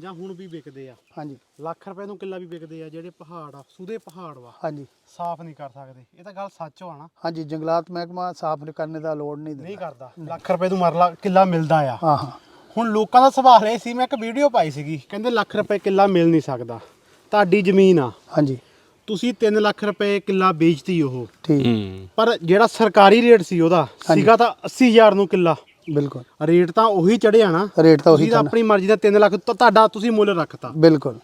ਜਾਂ ਹੁਣ ਵੀ ਵਿਕਦੇ ਆ। ਹਾਂਜੀ। ਲੱਖ ਰੁਪਏ ਨੂੰ ਕਿੱਲਾ ਵੀ ਵਿਕਦੇ ਆ ਜਿਹੜੇ ਪਹਾੜ ਆ ਸੁਦੇ ਪਹਾੜ ਵਾ। ਹਾਂਜੀ। ਸਾਫ਼ ਨਹੀਂ ਕਰ ਸਕਦੇ। ਇਹ ਤਾਂ ਗੱਲ ਸੱਚ ਹੋਆ ਨਾ। ਹਾਂਜੀ ਜੰਗਲਾਤ ਮਹਿਕਮਾ ਸਾਫ਼ ਕਰਨੇ ਦਾ ਲੋੜ ਨਹੀਂ ਨਹੀਂ ਦਿੰਦਾ ਕਰਦਾ ਲੱਖ ਰੁਪਏ ਨੂੰ ਮਰਲਾ ਕਿੱਲਾ ਮਿਲਦਾ ਆ। ਹਾਂ ਹਾਂ। ਹੁਣ ਲੋਕਾਂ ਦਾ ਸਵਾਲ ਇਹ ਸੀ ਮੈਂ ਇੱਕ ਵੀਡੀਓ ਪਾਈ ਸੀਗੀ। ਕਹਿੰਦੇ ਲੱਖ ਰੁਪਏ ਕਿੱਲਾ ਮਿਲ ਨਹੀਂ ਸਕਦਾ। ਤੁਹਾਡੀ ਜ਼ਮੀਨ ਆ। ਹਾਂਜੀ। ਤੁਸੀਂ 3 ਲੱਖ ਰੁਪਏ ਕਿੱਲਾ ਵੇਚਤੀ ਉਹ। ਠੀਕ। ਹੂੰ। ਪਰ ਜਿਹੜਾ ਸਰਕਾਰੀ ਰੇਟ ਸੀ ਉਹਦਾ ਸੀਗਾ ਤਾਂ 80000 ਨੂੰ ਕਿੱਲਾ। ਬਿਲਕੁਲ। ਰੇਟ ਤਾਂ ਉਹੀ ਚੜਿਆ ਨਾ। ਰੇਟ ਤਾਂ ਉਹੀ ਤੁਸੀਂ ਤਾਂ ਆਪਣੀ ਮਰਜ਼ੀ ਦਾ 3 ਲੱਖ ਤਾਂ ਤੁਹਾਡਾ ਤੁਸੀਂ ਮੁੱਲ ਰੱਖਤਾ। ਬਿਲਕੁਲ।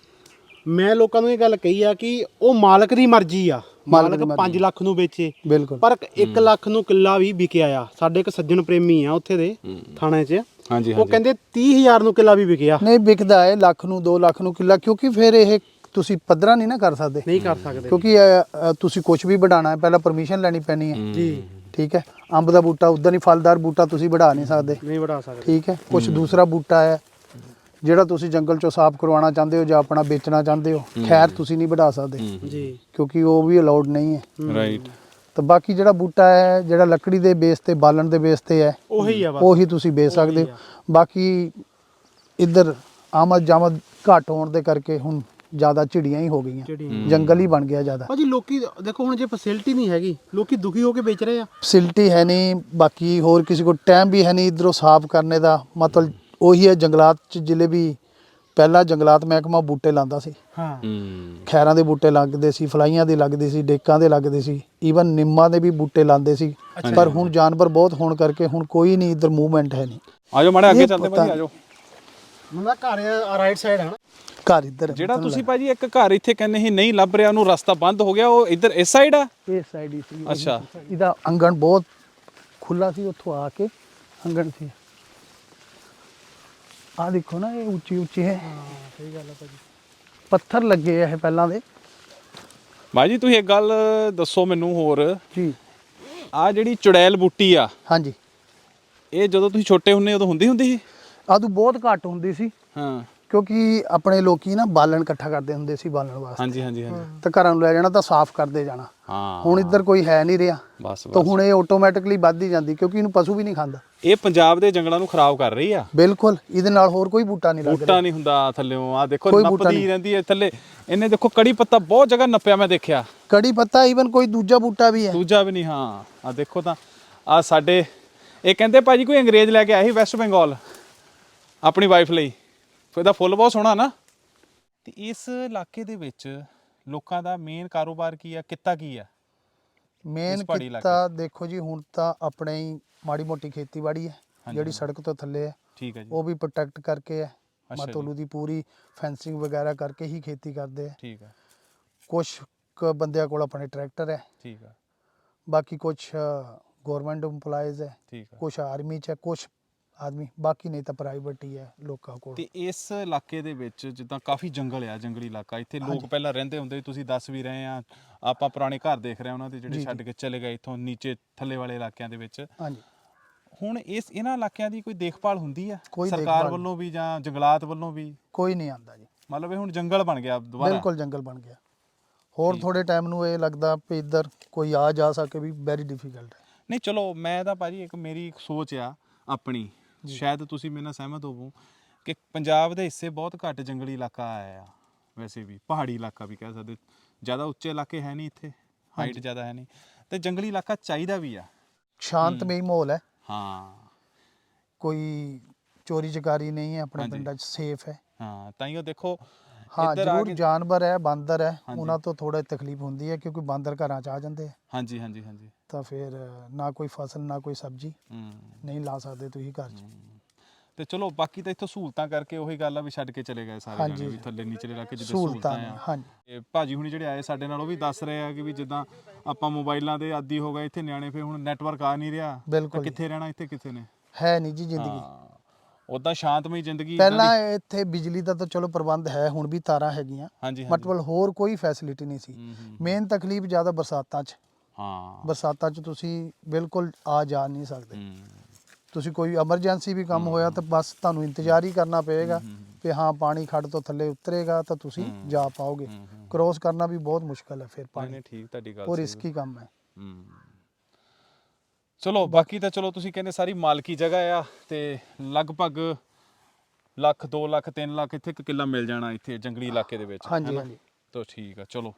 ਮੈਂ ਲੋਕਾਂ ਨੂੰ ਇਹ ਗੱਲ ਕਹੀ ਆ ਕਿ ਉਹ ਮਾਲਕ ਦੀ ਮਰਜ਼ੀ ਆ। ਮਾਲਕ ਮਾਲਕ ਮਰਜ਼ੀ। 5 ਲੱਖ ਨੂੰ ਵੇਚੇ। ਬਿਲਕੁਲ। ਪਰ 1 ਲੱਖ ਨੂੰ ਕਿੱਲਾ ਵੀ ਵਿਕਿਆ ਆ। ਸਾਡੇ ਇੱਕ ਸੱਜਣ ਪ੍ਰੇਮੀ ਆ ਉੱਥੇ ਦੇ ਥਾਣੇ 'ਚ। ਹਾਂਜੀ ਉਹ ਹਾਂਜੀ। ਕਹਿੰਦੇ 30000 ਨੂੰ ਕਿੱਲਾ ਵੀ ਵਿਕਿਆ। ਨਹੀਂ ਵਿਕਦਾ ਹੈ ਲੱਖ ਨੂੰ 2 ਲੱਖ ਨੂੰ ਕਿੱਲਾ ਕਿਉਂਕਿ ਫਿਰ ਇਹ ਤੁਸੀਂ ਪੱਧਰਾ ਨਹੀਂ ਨਾ ਕਰ ਸਕਦੇ। ਨਹੀਂ ਕਰ ਸਕਦੇ। ਕਿਉਂਕਿ ਅ, ਤੁਸੀਂ ਕੁਝ ਵੀ ਵਧਾਣਾ ਹੈ ਪਹਿਲਾਂ ਪਰਮਿਸ਼ਨ ਲੈਣੀ ਪੈਣੀ ਹੈ। ਜੀ। ਠੀਕ ਹੈ? ਅੰਬ ਦਾ ਬੂਟਾ ਉਦਾਂ ਨਹੀਂ ਫਲਦਾਰ ਬੂਟਾ ਤੁਸੀਂ ਵਧਾ ਨਹੀਂ ਸਕਦੇ। ਨਹੀਂ ਵਧਾ ਸਕਦੇ। ਠੀਕ ਹੈ? ਕੁਝ ਦੂਸਰਾ ਬੂਟਾ ਹੈ ਜਿਹੜਾ ਤੁਸੀਂ ਜੰਗਲ ਚੋਂ ਸਾਫ਼ ਕਰਵਾਉਣਾ ਚਾਹੁੰਦੇ ਹੋ ਜਾਂ ਆਪਣਾ ਵੇਚਣਾ ਚਾਹੁੰਦੇ ਹੋ ਖੈਰ ਤੁਸੀਂ ਨਹੀਂ ਵਧਾ ਸਕਦੇ। ਜੀ। ਕਿਉਂਕਿ ਉਹ ਵੀ ਅਲਾਉਡ ਨਹੀਂ ਹੈ। ਰਾਈਟ ਤਾਂ ਬਾਕੀ ਜਿਹੜਾ ਬੂਟਾ ਹੈ ਜਿਹੜਾ ਲੱਕੜੀ ਦੇ ਬੇਸ ਤੇ ਬਾਲਣ ਦੇ ਬੇਸ ਤੇ ਹੈ ਉਹੀ ਆ ਬਸ। ਉਹੀ ਤੁਸੀਂ ਵੇਚ ਸਕਦੇ ਹੋ। ਬਾਕੀ ਇੱਧਰ ਆਮਦ ਜਾਮਦ ਘੱਟ ਹੋਣ ਦੇ ਕਰਕੇ ਹੁਣ ਜ਼ਿਆਦਾ ਚਿੜੀਆਂ ਹੀ ਹੋ ਗਈਆਂ। ਜੰਗਲ ਹੀ ਬਣ ਗਿਆ ਜ਼ਿਆਦਾ। ਭਾਜੀ ਲੋਕੀ ਦੇਖੋ ਹੁਣ ਜੇ ਫੈਸਿਲਿਟੀ ਨਹੀਂ ਹੈਗੀ ਲੋਕੀ ਦੁਖੀ ਹੋ ਕੇ ਵੇਚ ਰਹੇ ਆ। ਫੈਸਿਲਿਟੀ ਹੈ ਨਹੀਂ ਬਾਕੀ ਹੋਰ ਕਿਸੇ ਕੋਲ ਟਾਈਮ ਵੀ ਹੈ ਨਹੀਂ ਇਧਰੋਂ ਸਾਫ਼ ਕਰਨੇ ਦਾ। ਮਤਲਬ ਉਹੀ ਹੈ ਜੰਗਲਾਤ ਚ ਜ਼ਿਲ੍ਹੇ ਵੀ ਪਹਿਲਾਂ ਜੰਗਲਾਤ ਮਹਿਕਮਾ ਬੂਟੇ ਲਾਉਂਦਾ ਸੀ। ਹਾਂ। ਹੂੰ। ਖੈਰਾਂ ਦੇ ਬੂਟੇ ਲੱਗਦੇ ਸੀ ਫਲਾਈਆਂ ਦੇ ਲੱਗਦੇ ਸੀ ਡੇਕਾਂ ਦੇ ਲੱਗਦੇ ਸੀ। ਈਵਨ ਨਿੰਮਾਂ ਦੇ ਵੀ ਬੂਟੇ ਲਾਉਂਦੇ ਸੀ। ਪਰ ਹੁਣ ਜਾਨਵਰ ਬਹੁਤ ਹੋਣ ਕਰਕੇ ਹੁਣ ਕੋਈ ਨਹੀਂ ਇਧਰ ਮੂਵਮੈਂਟ ਹੈ ਨਹੀਂ। ਆਜੋ ਮਾੜੇ ਅੱਗੇ ਚੱਲਦੇ ਭਾਜੀ ਆਜੋ। ਮਤਲਬ ਘਰ ਰਾਈਟ ਸਾਈਡ ਹੈ ਨਾ। ਘਰ ਇੱਧਰ ਜਿਹੜਾ ਤੁਸੀਂ ਭਾਜੀ ਇੱਕ ਘਰ ਇੱਥੇ ਕਹਿੰਦੇ ਸੀ ਨਹੀਂ ਲੱਭ ਰਿਹਾ ਉਹਨੂੰ ਰਸਤਾ ਬੰਦ ਹੋ ਗਿਆ ਉਹ ਇੱਧਰ ਇਸ ਸਾਈਡ ਆ? ਇਹ ਸਾਈਡ ਹੀ ਸੀ ਅੱਛਾ। ਇਹਦਾ ਅੰਗਣ ਬਹੁਤ ਖੁੱਲਾ ਸੀ ਉੱਥੋਂ ਆ ਕੇ ਅੰਗਣ ਸੀ। ਆ ਦੇਖੋ ਨਾ ਇਹ ਉੱਚੀ ਉੱਚੀ ਹੈ। ਸਹੀ ਗੱਲ ਹੈ ਭਾਜੀ। ਪੱਥਰ ਲੱਗੇ ਆ ਇਹ ਪਹਿਲਾਂ ਦੇ। ਭਾਜੀ ਤੁਸੀਂ ਇੱਕ ਗੱਲ ਦੱਸੋ ਮੈਨੂੰ ਹੋਰ। ਜੀ। ਆ ਜਿਹੜੀ ਚੁੜੈਲ ਬੂਟੀ ਆ ਹਾਂਜੀ। ਇਹ ਜਦੋਂ ਤੁਸੀਂ ਛੋਟੇ ਹੁੰਦੇ ਉਦੋਂ ਹੁੰਦੀ ਹੁੰਦੀ ਸੀ? ਆਦੂ ਬਹੁਤ ਘੱਟ ਹੁੰਦੀ ਸੀ। ਹਾਂ। ਕਿਉਂਕਿ ਆਪਣੇ ਲੋਕੀ ਨਾ ਬਾਲਣ ਇਕੱਠਾ ਕਰਦੇ ਹੁੰਦੇ ਸੀ ਬਾਲਣ ਵਾਸਤੇ। ਹਾਂਜੀ ਹਾਂਜੀ ਹਾਂਜੀ। ਤਾਂ ਘਰਾਂ ਨੂੰ ਲੈ ਜਾਣਾ ਤਾਂ ਸਾਫ਼ ਕਰਦੇ ਜਾਣਾ। ਹਾਂ। ਹੁਣ ਇੱਧਰ ਕੋਈ ਹੈ ਨਹੀਂ ਰਿਹਾ। ਬਸ ਤਾਂ ਹੁਣ ਇਹ ਆਟੋਮੈਟਿਕਲੀ ਵੱਧ ਹੀ ਜਾਂਦੀ ਕਿਉਂਕਿ ਇਹਨੂੰ ਪਸ਼ੂ ਵੀ ਨਹੀਂ ਖਾਂਦਾ। ਇਹ ਪੰਜਾਬ ਦੇ ਜੰਗਲਾਂ ਨੂੰ ਖਰਾਬ ਕਰ ਰਹੀ ਆ। ਬਿਲਕੁਲ ਇਹਦੇ ਨਾਲ ਹੋਰ ਕੋਈ ਬੂਟਾ ਨਹੀਂ ਲੱਗ ਰਿਹਾ ਬੂਟਾ ਨਹੀਂ ਹੁੰਦਾ ਥੱਲੇੋਂ। ਆ ਦੇਖੋ ਨੱਪਦੀ। ਰਹਿੰਦੀ ਹੈ ਥੱਲੇ। ਇਹਨੇ ਦੇਖੋ ਕੜੀ ਪੱਤਾ ਬਹੁਤ ਜਗ੍ਹਾ ਨੱਪਿਆ ਮੈਂ ਦੇਖਿਆ। ਕੜੀ ਪੱਤਾ ਈਵਨ ਕੋਈ ਦੂਜਾ ਬੂਟਾ ਵੀ ਹੈ। ਦੂਜਾ ਵੀ ਨਹੀਂ ਹਾਂ। ਆ ਦੇਖੋ ਤਾਂ ਆ ਸਾਡੇ ਇਹ ਕਹਿੰਦੇ ਭਾਜੀ ਕੋਈ ਅੰਗਰੇਜ਼ ਲੈ ਕੇ ਆਇਆ ਸੀ ਵੈਸਟ ਬੰਗਾਲ ਆਪਣੀ ਵਾਈਫ ਲਈ। ਫਿਰ ਇਹਦਾ ਫੁੱਲ ਬਹੁਤ ਸੋਹਣਾ ਨਾ। ਤੇ ਇਸ ਇਲਾਕੇ ਦੇ ਵਿੱਚ ਲੋਕਾਂ ਦਾ ਮੇਨ ਕਾਰੋਬਾਰ ਕੀ ਆ? ਕਿੱਤਾ ਕੀ ਆ? ਮੇਨ ਕੀਤਾ ਦੇਖੋ ਜੀ ਹੁਣ ਤਾਂ ਆਪਣੇ ਹੀ ਮਾੜੀ ਮੋਟੀ ਖੇਤੀਬਾੜੀ ਹੈ ਹਾਂਜੀ, ਜਿਹੜੀ ਸੜਕ ਤੋਂ ਥੱਲੇ ਹੈ ਠੀਕ ਹੈ ਜੀ। ਉਹ ਵੀ ਪ੍ਰੋਟੈਕਟ ਕਰਕੇ ਹੈ ਅੱਛਾ ਜੀ। ਮਤਲੂ ਦੀ ਪੂਰੀ ਫੈਂਸਿੰਗ ਵਗੈਰਾ ਕਰਕੇ ਹੀ ਖੇਤੀ ਕਰਦੇ ਹੈ ਠੀਕ ਹੈ ਕੁਝ ਕੁ ਬੰਦਿਆਂ ਕੋਲ ਆਪਣੇ ਟਰੈਕਟਰ ਹੈ ਠੀਕ ਹੈ ਬਾਕੀ ਕੁਝ ਗਵਰਨਮੈਂਟ EMPLOYEES ਹੈ ਠੀਕ ਹੈ ਕੁਝ ਆਰਮੀ ਚ ਹੈ ਕੁਝ ਆਦਮੀ ਬਾਕੀ ਨਹੀਂ ਤਾਂ ਪ੍ਰਾਈਵੇਟ ਹੀ ਹੈ ਲੋਕਾਂ ਕੋਲ। ਤੇ ਇਸ ਇਲਾਕੇ ਦੇ ਵਿੱਚ ਜਿੱਦਾਂ ਕਾਫੀ ਜੰਗਲ ਆ ਜੰਗਲੀ ਇਲਾਕਾ। ਇੱਥੇ ਲੋਕ ਪਹਿਲਾਂ ਰਹਿੰਦੇ ਹੁੰਦੇ ਤੁਸੀਂ ਦੱਸ ਵੀ ਰਹੇ ਆ ਆਪਾਂ ਪੁਰਾਣੇ ਘਰ ਦੇਖ ਰਹੇ ਉਹਨਾਂ ਦੇ ਜਿਹੜੇ ਛੱਡ ਕੇ ਚਲੇ ਗਏ ਇੱਥੋਂ ਨੀਚੇ ਥੱਲੇ ਵਾਲੇ ਇਲਾਕਿਆਂ ਦੇ ਵਿੱਚ। ਹਾਂਜੀ। ਹੁਣ ਇਸ ਇਹਨਾਂ ਇਲਾਕਿਆਂ ਦੀ ਕੋਈ ਦੇਖਭਾਲ ਹੁੰਦੀ ਆ? ਸਰਕਾਰ ਵੱਲੋਂ ਵੀ ਜਾਂ ਜੰਗਲਾਤ ਵੱਲੋਂ ਵੀ? ਕੋਈ ਨਹੀਂ ਆਂਦਾ ਜੀ। ਮਤਲਬ ਇਹ ਹੁਣ ਜੰਗਲ ਬਣ ਗਿਆ ਦੁਬਾਰਾ। ਬਿਲਕੁਲ ਜੰਗਲ ਬਣ ਗਿਆ। ਹੋਰ ਥੋੜੇ ਟਾਈਮ ਨੂੰ ਇਹ ਲੱਗਦਾ ਵੀ ਇੱਧਰ ਕੋਈ ਆ ਜਾ ਸਕੇ ਵੀ ਵੈਰੀ ਡਿਫਿਕਲਟ ਹੈ। ਨਹੀਂ ਚਲੋ ਮੈਂ ਤਾਂ ਭਾਜੀ ਇੱਕ ਮੇਰੀ ਇੱਕ ਸੋਚ ਆ ਆਪਣੀ। ਸ਼ਾਇਦ ਤੁਸੀਂ ਮੇਰੇ ਨਾਲ ਸਹਿਮਤ ਹੋਵੋ ਕਿ ਪੰਜਾਬ ਦੇ ਹਿੱਸੇ ਬਹੁਤ ਘੱਟ ਜੰਗਲੀ ਇਲਾਕਾ ਆਇਆ ਆ ਵੈਸੇ ਵੀ ਪਹਾੜੀ ਇਲਾਕਾ ਵੀ ਕਹਿ ਸਕਦੇ। ਜ਼ਿਆਦਾ ਉੱਚੇ ਇਲਾਕੇ ਹੈ ਨਹੀਂ ਇੱਥੇ ਹਾਈਟ ਜ਼ਿਆਦਾ ਹੈ ਨਹੀਂ। ਤੇ ਜੰਗਲੀ ਇਲਾਕਾ ਚਾਹੀਦਾ ਵੀ ਆ। ਸ਼ਾਂਤਮਈ ਮਾਹੌਲ ਹੈ। ਹਾਂ। ਕੋਈ ਚੋਰੀ ਚਕਾਰੀ ਨਹੀਂ ਹੈ ਆਪਣੇ ਹਾਂਜੀ। ਪਿੰਡਾਂ 'ਚ ਸੇਫ ਹੈ। ਹਾਂ ਤਾਂ ਹੀ ਉਹ ਦੇਖੋ ਹਾਂ ਇੱਧਰ ਆ ਜ਼ਰੂਰ ਕੇ- ਜਾਨਵਰ ਹੈ ਬਾਂਦਰ ਹੈ ਹਾਂਜੀ। ਉਹਨਾਂ ਤੋਂ ਥੋੜਾ ਤਕਲੀਫ ਹੁੰਦੀ ਹੈ ਕਿਉਂਕਿ ਬਾਂਦਰ ਘਰਾਂ 'ਚ ਆ ਜਾਂਦੇ ਆ। ਹਾਂਜੀ ਹਾਂਜੀ ਹਾਂਜੀ। ਤਾਂ ਫਿਰ ਅ, ਨਾ ਕੋਈ ਫਸਲ ਨਾ ਕੋਈ ਸਬਜ਼ੀ ਹੂੰ। ਨਹੀਂ ਲਾ ਸਕਦੇ ਤੁਸੀਂ ਘਰ 'ਚ। ਤੇ ਚਲੋ ਬਾਕੀ ਤਾਂ ਇੱਥੋਂ ਸਹੂਲਤਾਂ ਕਰਕੇ ਉਹੀ ਗੱਲ ਆ ਵੀ ਛੱਡ ਕੇ ਚਲੇ ਗਏ ਸਾਰੇ ਹਾਂਜੀ। ਜਾਣੇ ਵੀ ਥੱਲੇ ਨੀਚਲੇ ਇਲਾਕੇ ਜਿੱਥੇ ਸਹੂਲਤਾਂ ਸਹੂਲਤਾਂ ਨੇ ਆ। ਹਾਂਜੀ। ਇਹ ਭਾਜੀ ਹੁਣੀ ਜਿਹੜੇ ਆਏ ਸਾਡੇ ਨਾਲ ਉਹ ਵੀ ਦੱਸ ਰਹੇ ਆ ਕਿ ਵੀ ਜਿੱਦਾਂ ਆਪਾਂ ਮੋਬਾਈਲਾਂ ਦੇ ਆਦੀ ਹੋ ਗਏ ਇੱਥੇ ਨਿਆਣੇ ਫੇ ਹੁਣ ਨੈਟਵਰਕ ਆ ਨਹੀਂ ਰਿਹਾ ਤਾਂ ਬਿਲਕੁਲ ਜੀ। ਕਿੱਥੇ ਰਹਿਣਾ ਇੱਥੇ ਕਿੱਥੇ ਨੇ? ਹੈ ਨਹੀਂ ਜੀ ਜ਼ਿੰਦਗੀ। ਉਦਾਂ ਸ਼ਾਂਤਮਈ ਜ਼ਿੰਦਗੀ ਪਹਿਲਾਂ ਦੀ- ਇੱਥੇ ਬਿਜਲੀ ਦਾ ਤਾਂ ਚਲੋ ਪ੍ਰਬੰਧ ਹੈ ਹੁਣ ਵੀ ਤਾਰਾਂ ਹੈਗੀਆਂ। ਹਾਂਜੀ ਹਾਂਜੀ। ਮਤਲਬ ਹੋਰ ਕੋਈ ਫੈਸਿਲਿਟੀ ਨਹੀਂ ਸੀ। ਹੂੰ, ਹੂੰ, ਮੇਨ ਤਕਲੀਫ ਜ਼ਿਆਦਾ ਬਰਸਾਤਾਂ 'ਚ। ਹਾਂ। ਬਰਸਾਤਾਂ 'ਚ ਤੁਸੀਂ ਬਿਲਕੁਲ ਆ ਜਾ ਨਹੀਂ ਸਕਦੇ। ਹੂੰ, ਤੁਸੀਂ ਕੋਈ ਐਮਰਜੈਂਸੀ ਵੀ ਕੰਮ ਹੋਇਆ ਤਾਂ ਬਸ ਤੁਹਾਨੂੰ ਇੰਤਜ਼ਾਰ ਹੀ ਕਰਨਾ ਪਏਗਾ ਕਿ ਹਾਂ ਪਾਣੀ ਖੱਡ ਤੋਂ ਥੱਲੇ ਉਤਰੇਗਾ ਤਾਂ ਤੁਸੀਂ। ਜਾ ਪਾਓਗੇ। ਹੂੰ, ਹੂੰ। ਕ੍ਰੋਸ ਕਰਨਾ ਵੀ ਬਹੁਤ ਮੁਸ਼ਕਲ ਹੈ ਫਿਰ ਨਹੀਂ ਪਾਣੀ। ਨਹੀਂ ਠੀਕ ਤੁਹਾਡੀ ਗੱਲ ਉਹ ਸਹੀ ਰਿਸਕੀ ਕੰਮ ਹੈ। ਹੂੰ। ਚਲੋ ਬਾਕੀ ਤਾਂ ਚਲੋ ਤੁਸੀਂ ਕਹਿੰਦੇ ਸਾਰੀ ਮਾਲਕੀ ਜਗ੍ਹਾ ਆ ਤੇ ਲਗਭਗ ਲੱਖ 2 ਲੱਖ 3 ਲੱਖ ਇੱਥੇ ਇੱਕ ਕਿੱਲਾ ਮਿਲ ਜਾਣਾ ਇੱਥੇ ਜੰਗਲੀ ਇਲਾਕੇ ਦੇ ਵਿੱਚ ਹਾਂਜੀ ਤਾਂ ਠੀਕ ਆ ਚਲੋ।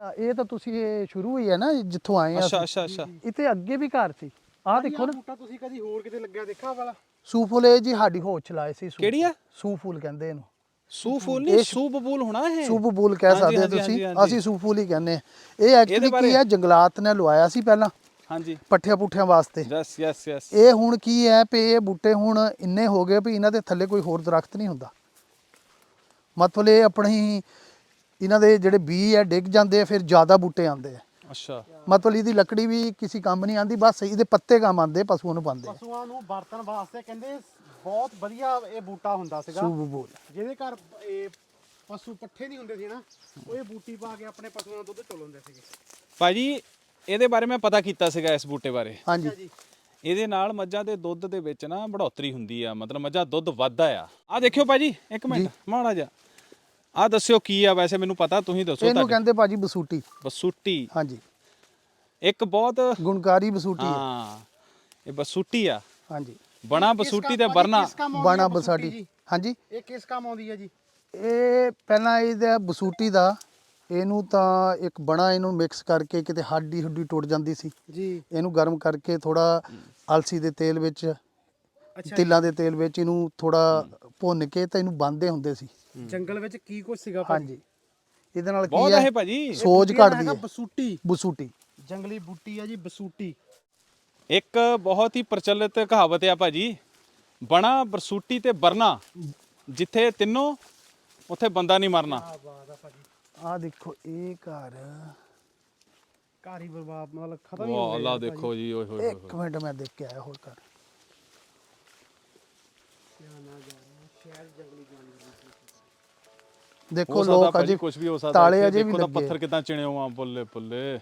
ਆ, ਇਹ ਤਾਂ ਤੁਸੀਂ ਇਹ ਸ਼ੁਰੂ ਹੀ ਹੈ ਨਾ ਜਿੱਥੋਂ ਆਏ ਆ ਅੱਛਾ ਅੱਛਾ ਅੱਛਾ। ਇੱਥੇ ਅੱਗੇ ਵੀ ਘਰ ਸੀ। ਆਹ ਦੇਖੋ ਨਾ। ਬੂਟਾ ਤੁਸੀਂ ਕਦੀ ਹੋਰ ਕਿਤੇ ਲੱਗਿਆ ਦੇਖਾ ਵਾਲਾ? ਸੂਫੁਲ ਇਹ ਜੀ ਸਾਡੀ ਹੋਚ ਚਲਾਏ ਸੀ ਸੂ- ਕਿਹੜੀ ਆ ਸੂਫੁਲ ਕਹਿੰਦੇ ਇਹਨੂੰ। ਸੂਫੂਲ ਨਹੀਂ ਸੂਬਬੂਲ ਹੋਣਾ ਇਹ? ਸੂਬਬੂਲ ਕਹਿ ਹਾਂਜੀ, ਸਕਦੇ ਹੋ ਹਾਂਜੀ, ਤੁਸੀਂ। ਹਾਂਜੀ, ਹਾਂਜੀ। ਅਸੀਂ ਸੂਫੁਲ ਹੀ ਕਹਿੰਦੇ ਆ ਇਹ ਐਕਚੁਅਲੀ ਬਾਰੇ- ਕੀ ਹੈ ਜੰਗਲਾਤ ਨੇ ਲਵਾਇਆ ਸੀ ਪਹਿਲਾਂ। ਹਾਂਜੀ। ਪੱਠਿਆਂ ਪੁੱਠਿਆਂ ਵਾਸਤੇ। ਯੈਸ ਯੈਸ ਯੈਸ ਇਹ ਹੁਣ ਕੀ ਹੈ ਵੀ ਇਹ ਬੂਟੇ ਹੁਣ ਇੰਨੇ ਹੋ ਗਏ ਵੀ ਇਹਨਾਂ ਦੇ ਥੱਲੇ ਕੋਈ ਹੋਰ ਦਰਖਤ ਨਹੀਂ ਹੁੰਦਾ। ਮਤਲਬ ਇਹ ਆਪਣੀ ਇਹਨਾਂ ਦੇ ਜਿਹੜੇ ਬੀ ਹੈ ਡਿੱਗ ਜਾਂਦੇ ਆ ਫਿਰ ਜ਼ਿਆਦਾ ਬੂਟੇ ਆਉਂਦੇ ਆ। ਅੱਛਾ। ਮਤਲਬ ਇਹਦੀ ਲੱਕੜੀ ਵੀ ਕਿਸੇ ਕੰਮ ਨਹੀਂ ਆਂਦੀ ਬਸ ਇਹਦੇ ਪੱਤੇ ਕੰਮ ਆਉਂਦੇ ਪਸ਼ੂਆਂ ਨੂੰ ਪਾਉਂਦੇ ਆ। ਪਸ਼ੂਆਂ ਨੂੰ ਵਰਤਣ ਵਾਸਤੇ ਕਹਿੰਦੇ ਬਹੁਤ ਵਧੀਆ ਇਹ ਬੂਟਾ ਹੁੰਦਾ ਸੀਗਾ। ਸੂਬਬੂਲ ਜਿਹਦੇ ਘਰ ਇਹ ਪਸ਼ੂ ਪੱਠੇ ਨਹੀਂ ਹੁੰਦੇ ਸੀ ਨਾ ਉਹ ਇਹ ਬੂਟੀ ਪਾ ਕੇ ਆਪਣੇ ਪਸ਼ੂਆਂ ਦਾ ਦੁੱਧ ਚੁਲਾਉਂਦੇ ਸੀਗੇ। ਭਾਜੀ ਇਹਦੇ ਬਾਰੇ ਮੈਂ ਪਤਾ ਕੀਤਾ ਸੀਗਾ ਇਸ ਬੂਟੇ ਬਾਰੇ। ਹਾਂਜੀ। ਜੀ ਇਹਦੇ ਨਾਲ ਮੱਝਾਂ ਦੇ ਦੁੱਧ ਦੇ ਵਿੱਚ ਨਾ ਬੜੋਤਰੀ ਹੁੰਦੀ ਆ ਮਤਲਬ ਮੱਝਾਂ ਦੁੱਧ ਵੱਧਦਾ ਆ। ਆ ਦੇਖਿਓ ਭਾਜੀ ਇੱਕ ਮਿੰਟ ਮਾੜਾ ਜਿਹਾ। ਆ ਦੱਸਿਓ ਕੀ ਆ ਵੈਸੇ ਮੈਨੂੰ ਪਤਾ ਤੁਸੀਂ ਦੱਸੋ ਇਹਨੂੰ ਕਹਿੰਦੇ ਭਾਜੀ ਬਸੂਟੀ। ਬਸੂਟੀ। ਹਾਂਜੀ। ਇੱਕ ਬਹੁਤ ਗੁਣਕਾਰੀ ਬਸੂਟੀ ਹੈ ਹਾਂ ਇਹ ਬਸੂਟੀ ਆ। ਹਾਂਜੀ। ਬਣਾ ਬਸੂਟੀ ਤੇ ਵਰਨਾ। ਬਾਣਾ ਬਸਾਡੀ ਹਾਂਜੀ। ਇਹ ਕਿਸ ਕੰਮ ਆਉਂਦੀ ਹੈ ਜੀ? ਇਹ ਪਹਿਲਾਂ ਇਹਦਾ ਬਸੂਟੀ ਦਾ ਇਹਨੂੰ ਤਾਂ ਇੱਕ ਬਣਾ ਇਹਨੂੰ ਮਿਕਸ ਕਰਕੇ ਕਿਤੇ ਹੱਡੀ ਹੁੱਡੀ ਟੁੱਟ ਜਾਂਦੀ ਸੀ। ਜੀ। ਇਹਨੂੰ ਗਰਮ ਕਰਕੇ ਥੋੜਾ ਅਲਸੀ ਦੇ ਤੇਲ ਵਿੱਚ ਅੱਛਾ। ਤਿਲਾਂ ਦੇ ਤੇਲ ਵਿੱਚ ਇਹਨੂੰ ਥੋੜਾ ਭੁੰਨ ਕੇ ਤਾਂ ਇਹਨੂੰ ਬੰਨਦੇ ਹੁੰਦੇ ਸੀ। ਜੰਗਲ ਵਿੱਚ ਕੀ ਕੁਝ ਸੀਗਾ ਹਾਂਜੀ। ਇਹਦੇ ਨਾਲ ਬਹੁਤ ਕੀ ਹੈ ਹੈ ਭਾਜੀ। ਸੋਜ ਘਟਦੀ ਹੈ ਬਸੂਟੀ। ਬਸੂਟੀ। ਜੰਗਲੀ ਬੂਟੀ ਆ ਜੀ ਬਸੂਟੀ। ਇੱਕ ਬਹੁਤ ਹੀ ਪ੍ਰਚਲਿਤ ਕਹਾਵਤ ਆ ਭਾਜੀ। ਬਣਾ ਬਰਸੂਟੀ ਤੇ ਬਰਨਾ ਜਿੱਥੇ ਤਿੰਨੋਂ ਉੱਥੇ ਬੰਦਾ ਨਹੀਂ ਮਰਨਾ। ਆ ਦੇਖੋ ਇਹ ਘਰ ਘਰ ਹੀ ਬਰਬਾਦ ਮਤਲਬ ਖਤਮ ਹੀ ਹੋ ਵਾਹ ਗਿਆ ਅੱਲਾ ਦੇਖੋ ਜੀ ਓਏ ਹੋਏ ਹੋਏ ਇੱਕ ਮਿੰਟ ਮੈਂ ਦੇਖ ਕੇ ਆਇਆ ਹੋਰ ਘਰ। ਦੇਖੋ ਲੋਕ ਅਜੇ ਕੁਝ ਵੀ ਹੋ ਸਕਦਾ ਤਾਲੇ ਅਜੇ ਵੀ ਦੇਖੋ ਤਾਂ ਲੱਗੇ। ਪੱਥਰ ਕਿਦਾਂ ਚਿਣੇ ਹੋਆ ਬੁੱਲੇ ਬੁੱਲੇ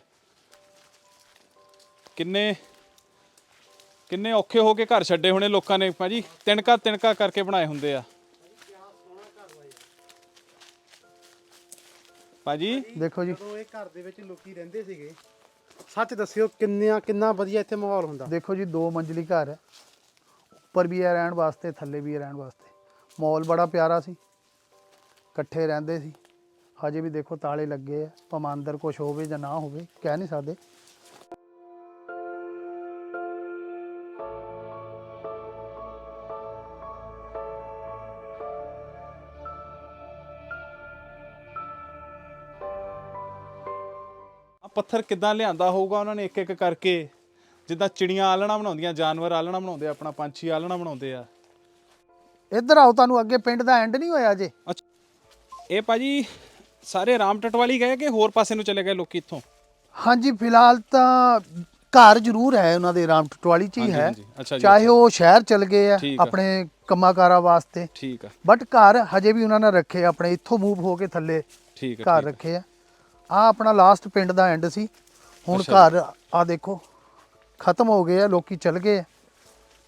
ਕਿੰਨੇ ਕਿੰਨੇ ਔਖੇ ਹੋ ਕੇ ਘਰ ਛੱਡੇ ਹੋਣੇ ਲੋਕਾਂ ਨੇ ਭਾਜੀ। ਤਿਣਕਾ ਤਿਣਕਾ ਕਰਕੇ ਬਣਾਏ ਹੁੰਦੇ ਆ। ਭਾਜੀ? ਦੇਖੋ ਜੀ। ਜਦੋਂ ਇਹ ਘਰ ਦੇ ਵਿੱਚ ਲੋਕੀ ਰਹਿੰਦੇ ਸੀਗੇ ਸੱਚ ਦੱਸਿਓ ਕਿੰਨਾ ਕਿੰਨਾ ਵਧੀਆ ਇੱਥੇ ਮਾਹੌਲ ਹੁੰਦਾ। ਦੇਖੋ ਜੀ ਦੋ ਮੰਜ਼ਲੀ ਘਰ ਹੈ। ਉੱਪਰ ਵੀ ਹੈ ਰਹਿਣ ਵਾਸਤੇ ਥੱਲੇ ਵੀ ਹੈ ਰਹਿਣ ਵਾਸਤੇ। ਮੌਲ ਬੜਾ ਪਿਆਰਾ ਸੀ। ਇਕੱਠੇ ਰਹਿੰਦੇ ਸੀ। ਹਜੇ ਵੀ ਦੇਖੋ ਤਾਲੇ ਲੱਗੇ ਆ। ਭਾਵੇਂ ਅੰਦਰ ਕੁਝ ਹੋਵੇ ਜਾਂ ਨਾ ਹੋਵੇ ਕਹਿ ਨਹੀਂ ਸਕਦੇ। ਪੱਥਰ ਕਿੱਦਾਂ ਲਿਆਂਦਾ ਹੋਊਗਾ ਉਹਨਾਂ ਨੇ ਇੱਕ ਇੱਕ ਕਰਕੇ? ਜਿੱਦਾਂ ਚਿੜੀਆਂ ਆਲਣਾ ਬਣਾਉਂਦੀਆਂ ਜਾਨਵਰ ਆਲਣਾ ਬਣਾਉਂਦੇ ਆ, ਆਪਣਾ ਪੰਛੀ ਆਲਣਾ ਬਣਾਉਂਦੇ ਆ। ਇੱਧਰ ਆਓ ਤੁਹਾਨੂੰ ਅੱਗੇ ਪਿੰਡ ਦਾ ਐਂਡ ਨਹੀਂ ਹੋਇਆ ਜੇ ਅੱਛਾ। ਇਹ ਭਾਜੀ ਸਾਰੇ ਰਾਮ ਟਟਵਾਲੀ ਗਏ ਕਿ ਹੋਰ ਪਾਸੇ ਨੂੰ ਚਲੇ ਗਏ ਲੋਕੀ ਇੱਥੋਂ? ਹਾਂਜੀ ਫਿਲਹਾਲ ਤਾਂ ਘਰ ਜ਼ਰੂਰ ਹੈ ਉਹਨਾਂ ਦੇ ਰਾਮ ਟਟਵਾਲੀ ਚ ਹੀ ਹਾਂਜੀ, ਹੈ। ਹਾਂਜੀ। ਅੱਛਾ ਜੀ, ਚਾਹੇ ਉਹ ਸ਼ਹਿਰ ਚਲ ਗਏ ਆ ਠੀਕ ਆ। ਆਪਣੇ ਕੰਮਾਕਾਰਾਂ ਵਾਸਤੇ। ਠੀਕ ਆ। ਬਟ ਘਰ ਹਜੇ ਵੀ ਉਹਨਾਂ ਨੇ ਰੱਖੇ ਆਪਣੇ ਇੱਥੋਂ ਮੂਵ ਹੋ ਕੇ ਥੱਲੇ ਠੀਕ ਆ ਘਰ ਠੀਕ ਆ। ਰੱਖੇ ਆ। ਆ ਆਪਣਾ ਲਾਸਟ ਪਿੰਡ ਦਾ ਐਂਡ ਸੀ। ਹੁਣ ਘਰ ਆ ਦੇਖੋ ਖਤਮ ਹੋ ਗਏ ਆ ਲੋਕੀ ਚਲ ਗਏ ਆ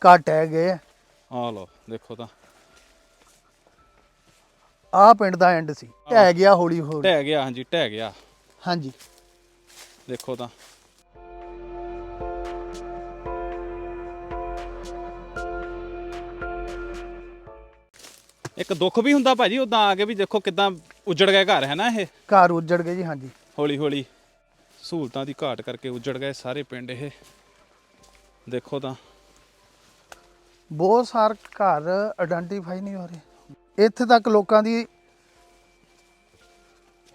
ਘਰ ਟਹਿ ਗਏ ਆ। ਆ ਲਓ ਦੇਖੋ ਤਾਂ। ਆ ਪਿੰਡ ਦਾ ਐਂਡ ਸੀ। ਟਹਿ ਗਿਆ ਹੌਲੀ ਹੌਲੀ। ਢਹਿ ਗਿਆ ਹਾਂਜੀ ਢਹਿ ਗਿਆ। ਹਾਂਜੀ। ਦੇਖੋ ਤਾਂ। ਇੱਕ ਦੁੱਖ ਵੀ ਹੁੰਦਾ ਭਾਜੀ ਉਦਾਂ ਆ ਕੇ ਵੀ ਦੇਖੋ ਕਿਦਾਂ ਉਜੜ ਗਿਆ ਘਰ ਹੈ ਨਾ ਇਹ? ਘਰ ਉੱਜੜ ਗਏ ਜੀ ਹਾਂਜੀ। ਹੌਲੀ ਹੌਲੀ ਸਹੂਲਤਾਂ ਦੀ ਘਾਟ ਕਰਕੇ ਉਜੜ ਗਏ ਸਾਰੇ ਪਿੰਡ ਇਹ। ਦੇਖੋ ਤਾਂ। ਬਹੁਤ ਸਾਰੇ ਘਰ ਆਇਡੈਂਟੀਫਾਈ ਨਹੀਂ ਹੋ ਰਹੇ। ਇੱਥੇ ਤੱਕ ਲੋਕਾਂ ਦੀ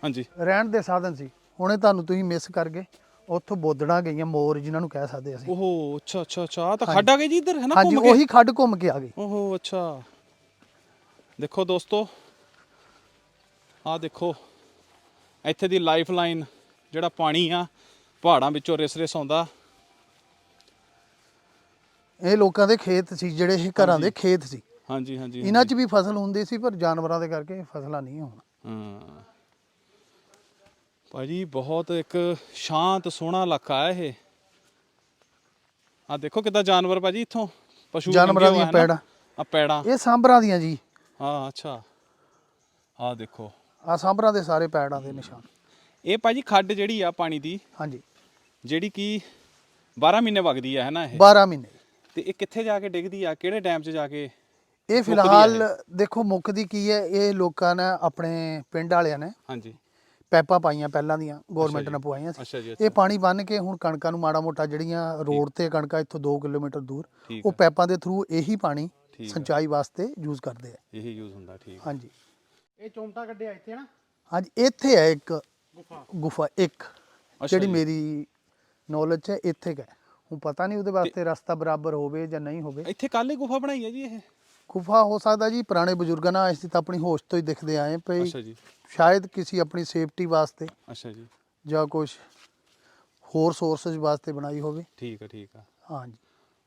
ਹਾਂਜੀ। ਰਹਿਣ ਦੇ ਸਾਧਨ ਸੀ। ਹੁਣੇ ਤੁਹਾਨੂੰ ਤੁਸੀਂ ਮਿਸ ਕਰ ਗਏ। ਉੱਥੋਂ ਬੋਦੜਾਂ ਗਈਆਂ ਮੋਰ ਜਿਨ੍ਹਾਂ ਨੂੰ ਕਹਿ ਸਕਦੇ ਅਸੀਂ। ਓਹੋ ਅੱਛਾ ਅੱਛਾ ਅੱਛਾ। ਆਹ ਤਾਂ ਖੱਡ ਆ ਗਈ ਜੀ ਇੱਧਰ ਹੈ ਨਾ ਹਾਂਜੀ ਘੁੰਮ ਕੇ? ਉਹੀ ਖੱਡ ਘੁੰਮ ਕੇ ਆ ਗਈ ਓਹੋ ਅੱਛਾ। ਦੇਖੋ ਦੋਸਤੋ ਆਹ ਦੇਖੋ ਇੱਥੇ ਦੀ ਲਾਈਫ ਲਾਈਨ ਜਿਹੜਾ ਪਾਣੀ ਆ ਪਹਾੜਾਂ ਵਿੱਚੋਂ ਰਿਸ ਰਿਸ ਆਉਂਦਾ। ਇਹ ਲੋਕਾਂ ਦੇ ਖੇਤ ਸੀ ਜਿਹੜੇ ਇਹ ਘਰਾਂ ਦੇ ਖੇਤ ਸੀ। ਹਾਂਜੀ ਹਾਂਜੀ ਇਹਨਾਂ 'ਚ ਵੀ ਫਸਲ ਹੁੰਦੀ ਸੀ ਪਰ ਜਾਨਵਰਾਂ ਦੇ ਕਰਕੇ ਫਸਲਾਂ ਨਹੀਂ ਹੋਣ। ਹਾਂ। ਭਾਜੀ ਬਹੁਤ ਇੱਕ ਸ਼ਾਂਤ ਸੋਹਣਾ ਇਲਾਕਾ ਹੈ ਇਹ। ਆ ਦੇਖੋ ਕਿੱਦਾਂ ਜਾਨਵਰ ਭਾਜੀ ਇੱਥੋਂ ਪਸ਼ੂ ਜਾਨਵਰਾਂ ਦੀਆਂ ਆ। ਪੈੜਾਂ। ਆ ਪੈੜਾਂ। ਇਹ ਸਾਂਭਰਾਂ ਦੀਆਂ ਜੀ। ਹਾਂ ਅੱਛਾ। ਆ ਦੇਖੋ। ਆ ਸਾਂਭਰਾਂ ਦੇ ਸਾਰੇ ਪੈੜਾਂ ਦੇ ਨਿਸ਼ਾਨ। ਇਹ ਭਾਜੀ ਖੱਡ ਜਿਹੜੀ ਆ ਪਾਣੀ ਦੀ ਹਾਂਜੀ। ਜਿਹੜੀ ਕਿ 12 ਮਹੀਨੇ ਵਗਦੀ ਆ ਹੈ ਨਾ ਇਹ? 12 ਮਹੀਨੇ। ਤੇ ਇਹ ਕਿੱਥੇ ਜਾ ਕੇ ਡਿੱਗਦੀ ਆ? ਕਿਹੜੇ ਡੈਮ 'ਚ ਜਾ ਕੇ ਇਹ ਫਿਲਹਾਲ ਦੇਖੋ ਮੁੱਕਦੀ ਕੀ ਹੈ ਇਹ ਲੋਕਾਂ ਨੇ ਆਪਣੇ ਪਿੰਡ ਵਾਲਿਆਂ ਨੇ ਹਾਂਜੀ। ਪੈਪਾਂ ਪਾਈਆਂ ਪਹਿਲਾਂ ਦੀਆਂ ਗਵਰਨਮੈਂਟ। ਨੇ ਪਵਾਈਆਂ ਸੀ। ਇਹ ਪਾਣੀ ਬੰਨ ਕੇ ਹੁਣ ਕਣਕਾਂ ਨੂੰ ਮਾੜਾ ਮੋਟਾ ਜਿਹੜੀਆਂ ਰੋਡ ਤੇ ਕਣਕਾਂ ਇੱਥੋਂ 2 ਕਿਲੋਮੀਟਰ ਦੂਰ ਉਹ ਪੈਪਾਂ ਦੇ ਥਰੂ ਇਹੀ ਪਾਣੀ। ਸਿੰਚਾਈ ਵਾਸਤੇ ਯੂਜ਼ ਕਰਦੇ ਆ। ਇਹੀ ਯੂਜ਼ ਹੁੰਦਾ ਠੀਕ ਹਾਂਜੀ। ਇਹ ਚੋਮਟਾ ਕੱਢਿਆ ਇੱਥੇ ਨਾ ਹਾਂਜੀ ਇੱਥੇ ਹੈ ਇੱਕ ਗੁਫਾ। ਗੁਫਾ ਇੱਕ ਅੱਛਾ ਜਿਹੜੀ ਜੀ। ਮੇਰੀ ਨੌਲੇਜ 'ਚ ਹੈ ਇੱਥੇ ਹੈ। ਹੁਣ ਪਤਾ ਨਹੀਂ ਉਹਦੇ ਵਾਸਤੇ ਰਸਤਾ ਬਰਾਬਰ ਹੋਵੇ ਜਾਂ ਨਹੀਂ ਹੋਵੇ। ਇੱਥੇ ਕੱਲ ਹੀ ਗੁਫਾ ਬਣਾਈ ਹੈ ਜੀ ਇਹ? ਗੁਫਾ ਹੋ ਸਕਦਾ ਜੀ ਪੁਰਾਣੇ ਬਜ਼ੁਰਗਾਂ ਨਾਲ ਅਸੀਂ ਤਾਂ ਆਪਣੀ ਹੋਸ਼ ਤੋਂ ਹੀ ਦਿਖਦੇ ਆਏ ਪਈ ਅੱਛਾ ਜੀ। ਸ਼ਾਇਦ ਕਿਸੇ ਆਪਣੀ ਸੇਫਟੀ ਵਾਸਤੇ ਅੱਛਾ ਜੀ। ਜਾਂ ਕੁਝ ਹੋਰ ਸੋਰਸਸ ਵਾਸਤੇ ਬਣਾਈ ਹੋਵੇ। ਠੀਕ ਆ ਠੀਕ ਆ। ਹਾਂਜੀ।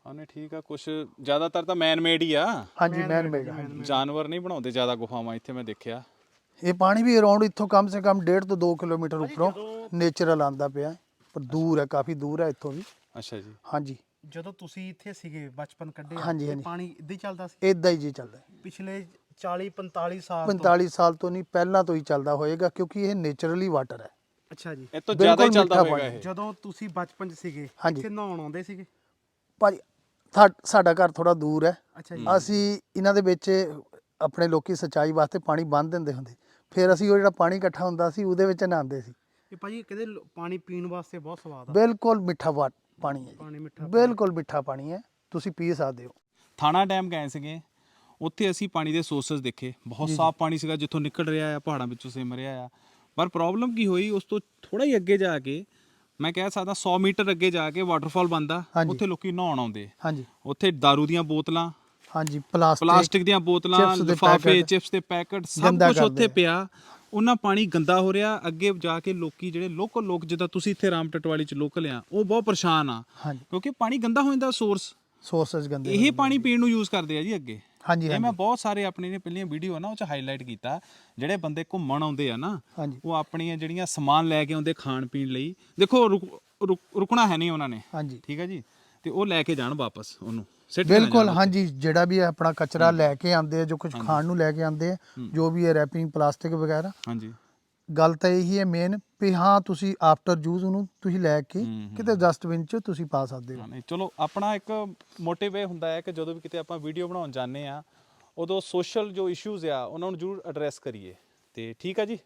ਆਨੇ ਠੀਕ ਆ ਕੁਝ ਜ਼ਿਆਦਾਤਰ ਤਾਂ ਮੈਨ ਮੇਡ ਹੀ ਆ। ਹਾਂਜੀ ਮੈਨ ਮੇਡ ਜਾਨਵਰ ਨਹੀਂ ਬਣਾਉਂਦੇ ਜ਼ਿਆਦਾ ਗੁਫਾਵਾਂ ਇੱਥੇ ਮੈਂ ਦੇਖਿਆ। ਇਹ ਪਾਣੀ ਵੀ ਅਰਾਊਂਡ ਇੱਥੋਂ ਕਮ ਸੇ ਕਮ 1.5 ਤੋਂ 2 ਕਿਲੋਮੀਟਰ ਉੱਪਰੋਂ ਨੇਚਰਲ ਆਂਦਾ ਪਿਆ। ਪਰ ਦੂਰ ਹੈ ਕਾਫੀ ਦੂਰ ਹੈ ਇੱਥੋਂ ਵੀ। ਅੱਛਾ ਜੀ। ਹਾਂਜੀ। ਜਦੋਂ ਤੁਸੀਂ ਇੱਥੇ ਸੀਗੇ ਬਚਪਨ ਕੱਢਿਆ ਹਾਂਜੀ, ਤੇ ਹਾਂਜੀ। ਪਾਣੀ ਇੱਦਾਂ ਹੀ ਚੱਲਦਾ ਸੀ? ਇਦਾਂ ਹੀ ਜੀ ਚੱਲਦਾ ਹੈ। ਪਿਛਲੇ 40 45 ਸਾਲ ਤੋਂ? 45 ਸਾਲ ਤੋਂ ਨਹੀਂ ਪਹਿਲਾਂ ਤੋਂ ਹੀ ਚੱਲਦਾ ਹੋਏਗਾ ਕਿਉਂਕਿ ਇਹ ਨੇਚਰਲੀ ਵਾਟਰ ਹੈ। ਅੱਛਾ ਜੀ। ਇਹ ਤੋਂ ਜ਼ਿਆਦਾ ਹੀ ਚੱਲਦਾ ਮਿੱਠਾ ਹੋਏਗਾ। ਇਹ। ਜਦੋਂ ਤੁਸੀਂ ਬਚਪਨ 'ਚ ਸੀਗੇ ਹਾਂਜੀ। ਇੱਥੇ ਨਹਾਉਣ ਆਉਂਦੇ ਸੀਗੇ? ਭਾਜੀ ਥਾ- ਸਾਡਾ ਘਰ ਥੋੜਾ ਦੂਰ ਹੈ। ਅੱਛਾ ਜੀ। ਅਸੀਂ ਇਹਨਾਂ ਦੇ ਵਿੱਚ ਆਪਣੇ ਲੋਕੀ ਸਿੰਚਾਈ ਵਾਸਤੇ ਪਾਣੀ ਬੰਨ ਦਿੰਦੇ ਹੁੰਦੇ। ਫਿਰ ਅਸੀਂ ਉਹ ਜਿਹੜਾ ਪਾਣੀ ਇਕੱਠਾ ਹੁੰਦਾ ਸੀ ਉਹਦੇ ਵਿੱਚ ਨਹਾਉਂਦੇ ਸੀ। ਇਹ ਭਾਜੀ ਕਹਿੰਦੇ ਲੋ- ਪਾਣੀ ਪੀਣ ਵਾਸਤੇ ਬਹੁਤ ਸਵਾਦ ਆ। ਬਿਲਕੁਲ ਮਿੱਠਾ ਵਾ- ਪਾਣੀ ਹੈ ਜੀ। ਪਾਣੀ ਮਿੱਠਾ ਬਿਲਕੁਲ ਮਿੱਠਾ ਪਾਣੀ ਹੈ। ਤੁਸੀਂ ਪੀ ਸਕਦੇ ਹੋ। ਥਾਣਾ ਡੈਮ ਗਏ ਸੀਗੇ। ਉੱਥੇ ਅਸੀਂ ਪਾਣੀ ਦੇ ਸੋਰਸਸ ਦੇਖੇ। ਬਹੁਤ ਸਾਫ਼ ਪਾਣੀ ਸੀਗਾ ਜਿੱਥੋਂ ਨਿਕਲ ਰਿਹਾ ਆ ਪਹਾੜਾਂ ਵਿੱਚੋਂ ਸਿਮ ਰਿਹਾ ਆ। ਪਰ ਪ੍ਰੋਬਲਮ ਕੀ ਹੋਈ? ਉਸ ਤੋਂ ਥੋੜਾ ਹੀ ਅੱਗੇ ਜਾ ਕੇ ਮੈਂ ਕਹਿ ਸਕਦਾ 100 ਮੀਟਰ ਅੱਗੇ ਜਾ ਕੇ ਵਾਟਰਫਾਲ ਬੰਦਾ ਹਾਂਜੀ। ਉੱਥੇ ਲੋਕੀ ਨਹਾਉਣ ਆਉਂਦੇ। ਹਾਂਜੀ। ਉੱਥੇ दारू ਦੀਆਂ ਬੋਤਲਾਂ ਹਾਂਜੀ ਪਲਾਸਟਿਕ ਪਲਾਸਟਿਕ ਦੀਆਂ ਬੋਤਲਾਂ chips ਦੇ ਲਿਫਾਫੇ packet, ਚਿਪਸ ਦੇ ਪੈਕਟ ਸਭ ਗੰਦਾ ਕੁਝ ਕਰਦੇ। ਉੱਥੇ ਆ। ਪਿਆ। ਉਹਨਾਂ ਪਾਣੀ ਗੰਦਾ ਹੋ ਰਿਹਾ। ਅੱਗੇ ਜਾ ਕੇ ਲੋਕੀ ਜਿਹੜੇ ਲੋਕਲ ਲੋਕ ਜਿੱਦਾਂ ਤੁਸੀਂ ਇੱਥੇ ਰਾਮ ਟਟਵਾਲੀ ਚ ਲੋਕਲ ਆ ਉਹ ਬਹੁਤ ਪਰੇਸ਼ਾਨ ਆ। ਹਾਂਜੀ। ਕਿਉਂਕਿ ਪਾਣੀ ਗੰਦਾ ਹੋ ਜਾਂਦਾ ਸੋਰਸ ਸੋਰਸਸ ਗੰਦੇ ਇਹ ਪਾਣੀ ਪੀਣ ਨੂੰ ਯੂਜ਼ ਕਰਦੇ ਆ ਜੀ ਅੱਗੇ। ਹਾਂਜੀ ਇਹ ਮੈਂ ਬਹੁਤ ਸਾਰੇ ਆਪਣੇ ਨੇ ਪਹਿਲੀਆਂ ਵੀਡੀਓ ਨਾ ਉਹ ਚ ਹਾਈਲਾਈਟ ਕੀਤਾ। ਜਿਹੜੇ ਬੰਦੇ ਘੁੰਮਣ ਆਉਂਦੇ ਆ ਨਾ ਹਾਂਜੀ। ਉਹ ਆਪਣੀਆਂ ਜਿਹੜੀਆਂ ਸਮਾਨ ਲੈ ਕੇ ਆਉਂਦੇ ਖਾਣ ਪੀਣ ਲਈ। ਦੇਖੋ ਰੁਕ- ਰੁਕ- ਰੁਕਣਾ ਹੈ ਨਹੀਂ ਉਹਨਾਂ ਨੇ। ਹਾਂਜੀ। ਠੀਕ ਹੈ ਜੀ? ਤੇ ਉਹ ਲੈ ਕੇ ਜਾਣ ਵਾਪਸ ਉਹਨੂੰ। ਸਿੱਟ ਕੇ ਨਾ ਬਿਲਕੁਲ ਜਾਣ ਹਾਂਜੀ। ਜਿਹੜਾ ਵੀ ਹੈ ਆਪਣਾ ਕਚਰਾ ਲੈ ਕੇ ਆਉਂਦੇ ਆ ਜੋ ਕੁਝ ਖਾਣ ਨੂੰ ਲੈ ਕੇ ਆਉਂਦੇ ਆ ਜੋ ਵੀ ਹੈ ਰੈਪਿੰਗ ਪਲਾਸਟਿਕ ਵਗੈਰਾ। ਹਾਂਜੀ। ਗੱਲ ਤਾਂ ਇਹੀ ਹੈ ਮੇਨ ਵੀ ਹਾਂ ਤੁਸੀਂ ਆਫਟਰ ਯੂਜ਼ ਉਹਨੂੰ ਤੁਸੀਂ ਲੈ ਕੇ। ਕਿਤੇ ਡਸਟਬਿਨ 'ਚ ਤੁਸੀਂ ਪਾ ਸਕਦੇ ਹੋ। ਨਹੀਂ ਚਲੋ ਆਪਣਾ ਇੱਕ ਮੋਟਿਵ ਇਹ ਹੁੰਦਾ ਹੈ ਕਿ ਜਦੋਂ ਵੀ ਕਿਤੇ ਆਪਾਂ ਵੀਡੀਓ ਬਣਾਉਣ ਜਾਂਦੇ ਆ ਉਦੋਂ ਸੋਸ਼ਲ ਜੋ ਇਸ਼ੂਜ਼ ਆ ਉਹਨਾਂ ਨੂੰ ਜ਼ਰੂਰ ਐਡਰੈਸ ਕਰੀਏ। ਤੇ ਠੀਕ ਆ ਜੀ?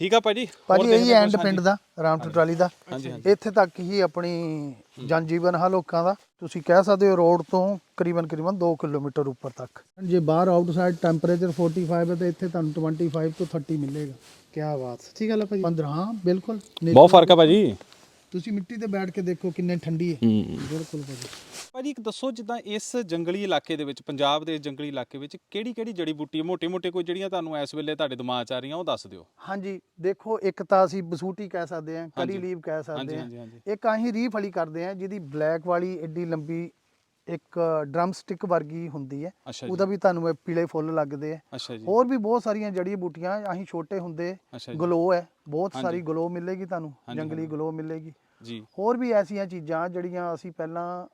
ਠੀਕ ਆ ਭਾਜੀ? ਭਾਜੀ ਇਹੀ ਐਂਡ ਪਿੰਡ। ਦਾ ਰਾਮਟੂ ਟਰਾਲੀ ਦਾ। ਇੱਥੇ ਤੱਕ ਹੀ ਆਪਣੀ ਜਨਜੀਵਨ ਹੈ ਲੋਕਾਂ ਦਾ। ਤੁਸੀਂ ਕਹਿ ਸਕਦੇ ਹੋ ਰੋਡ ਤੋਂ ਕਰੀਬਨ ਕਰੀਬਨ 2 ਕਿਲੋਮੀਟਰ ਉੱਪਰ ਤੱਕ। ਜੇ ਬਾਹਰ ਆਊਟਸਾਈਡ ਟੈਂਪਰੇਚਰ 45 ਹੈ ਤਾਂ ਇੱਥੇ ਤੁਹਾਨੂੰ 25 ਤੋਂ 30 ਮਿਲੇਗਾ। ਕੀ ਬਾਤ ਸੱਚੀ ਗੱਲ ਹੈ ਭਾਜੀ। 15 ਹਾਂ ਬਿਲਕੁਲ। ਬਹੁਤ ਫ਼ਰਕ ਆ ਭਾਜੀ। ਤੁਸੀਂ ਮਿੱਟੀ ਤੇ ਬੈਠ ਕੇ ਦੇਖੋ ਕਿੰਨੇ ਠੰਡੀ ਹੈ। ਬਿਲਕੁਲ ਭਾਜੀ। ਭਾਜੀ ਇੱਕ ਦੱਸੋ ਜਿੱਦਾਂ ਇਸ ਜੰਗਲੀ ਇਲਾਕੇ ਦੇ ਵਿੱਚ ਪੰਜਾਬ ਦੇ ਇਸ ਜੰਗਲੀ ਇਲਾਕੇ ਵਿੱਚ ਕਿਹੜੀ ਕਿਹੜੀ ਜੜੀ ਬੂਟੀ ਮੋਟੇ ਮੋਟੇ ਕੋਈ ਜਿਹੜੀਆਂ ਤੁਹਾਨੂੰ ਇਸ ਵੇਲੇ ਤੁਹਾਡੇ ਦਿਮਾਗ 'ਚ ਆ ਰਹੀਆਂ ਉਹ ਦੱਸ ਦਿਓ। ਹਾਂਜੀ ਦੇਖੋ ਇੱਕ ਤਾਂ ਅਸੀਂ ਬਸੂਟੀ ਕਹਿ ਸਕਦੇ ਹਾਂ ਕਲੀ। ਲੀਵ ਕਹਿ ਸਕਦੇ ਹਾਂਜੀ ਹਾਂ। ਹਾਂਜੀ ਇੱਕ ਅਸੀਂ ਰੀਫ ਵਾਲੀ ਕਰਦੇ ਹਾਂ ਜਿਹਦੀ ਬਲੈਕ ਵਾਲੀ ਏਡੀ ਲੰਬੀ ਇੱਕ ਡਰਮ ਸਟਿਕ ਵਰਗੀ ਹੁੰਦੀ ਹੈ। ਅੱਛਾ ਜੀ। ਉਹਦਾ ਵੀ ਤੁਹਾਨੂੰ ਇਹ ਪੀਲੇ ਫੁੱਲ ਲੱਗਦੇ ਆ। ਅੱਛਾ ਜੀ। ਹੋਰ ਵੀ ਬਹੁਤ ਸਾਰੀਆਂ ਜੜੀ ਬੂਟੀਆਂ ਅਸੀਂ ਛੋਟੇ ਹੁੰਦੇ ਅੱਛਾ ਜੀ। ਗਲੋ ਹੈ। ਬਹੁਤ ਹਾਂਜੀ। ਸਾਰੀ ਗਲੋ ਮਿਲੇਗੀ ਤੁਹਾਨੂੰ ਹਾਂਜੀ, ਜੰਗਲੀ ਹਾਂਜੀ। ਗਲੋ ਮਿਲੇਗੀ। ਜੀ। ਹੋਰ ਵੀ ਐਸੀਆਂ ਚੀਜ਼ਾਂ ਜਿਹੜੀਆਂ ਅਸੀਂ ਪਹਿਲਾਂ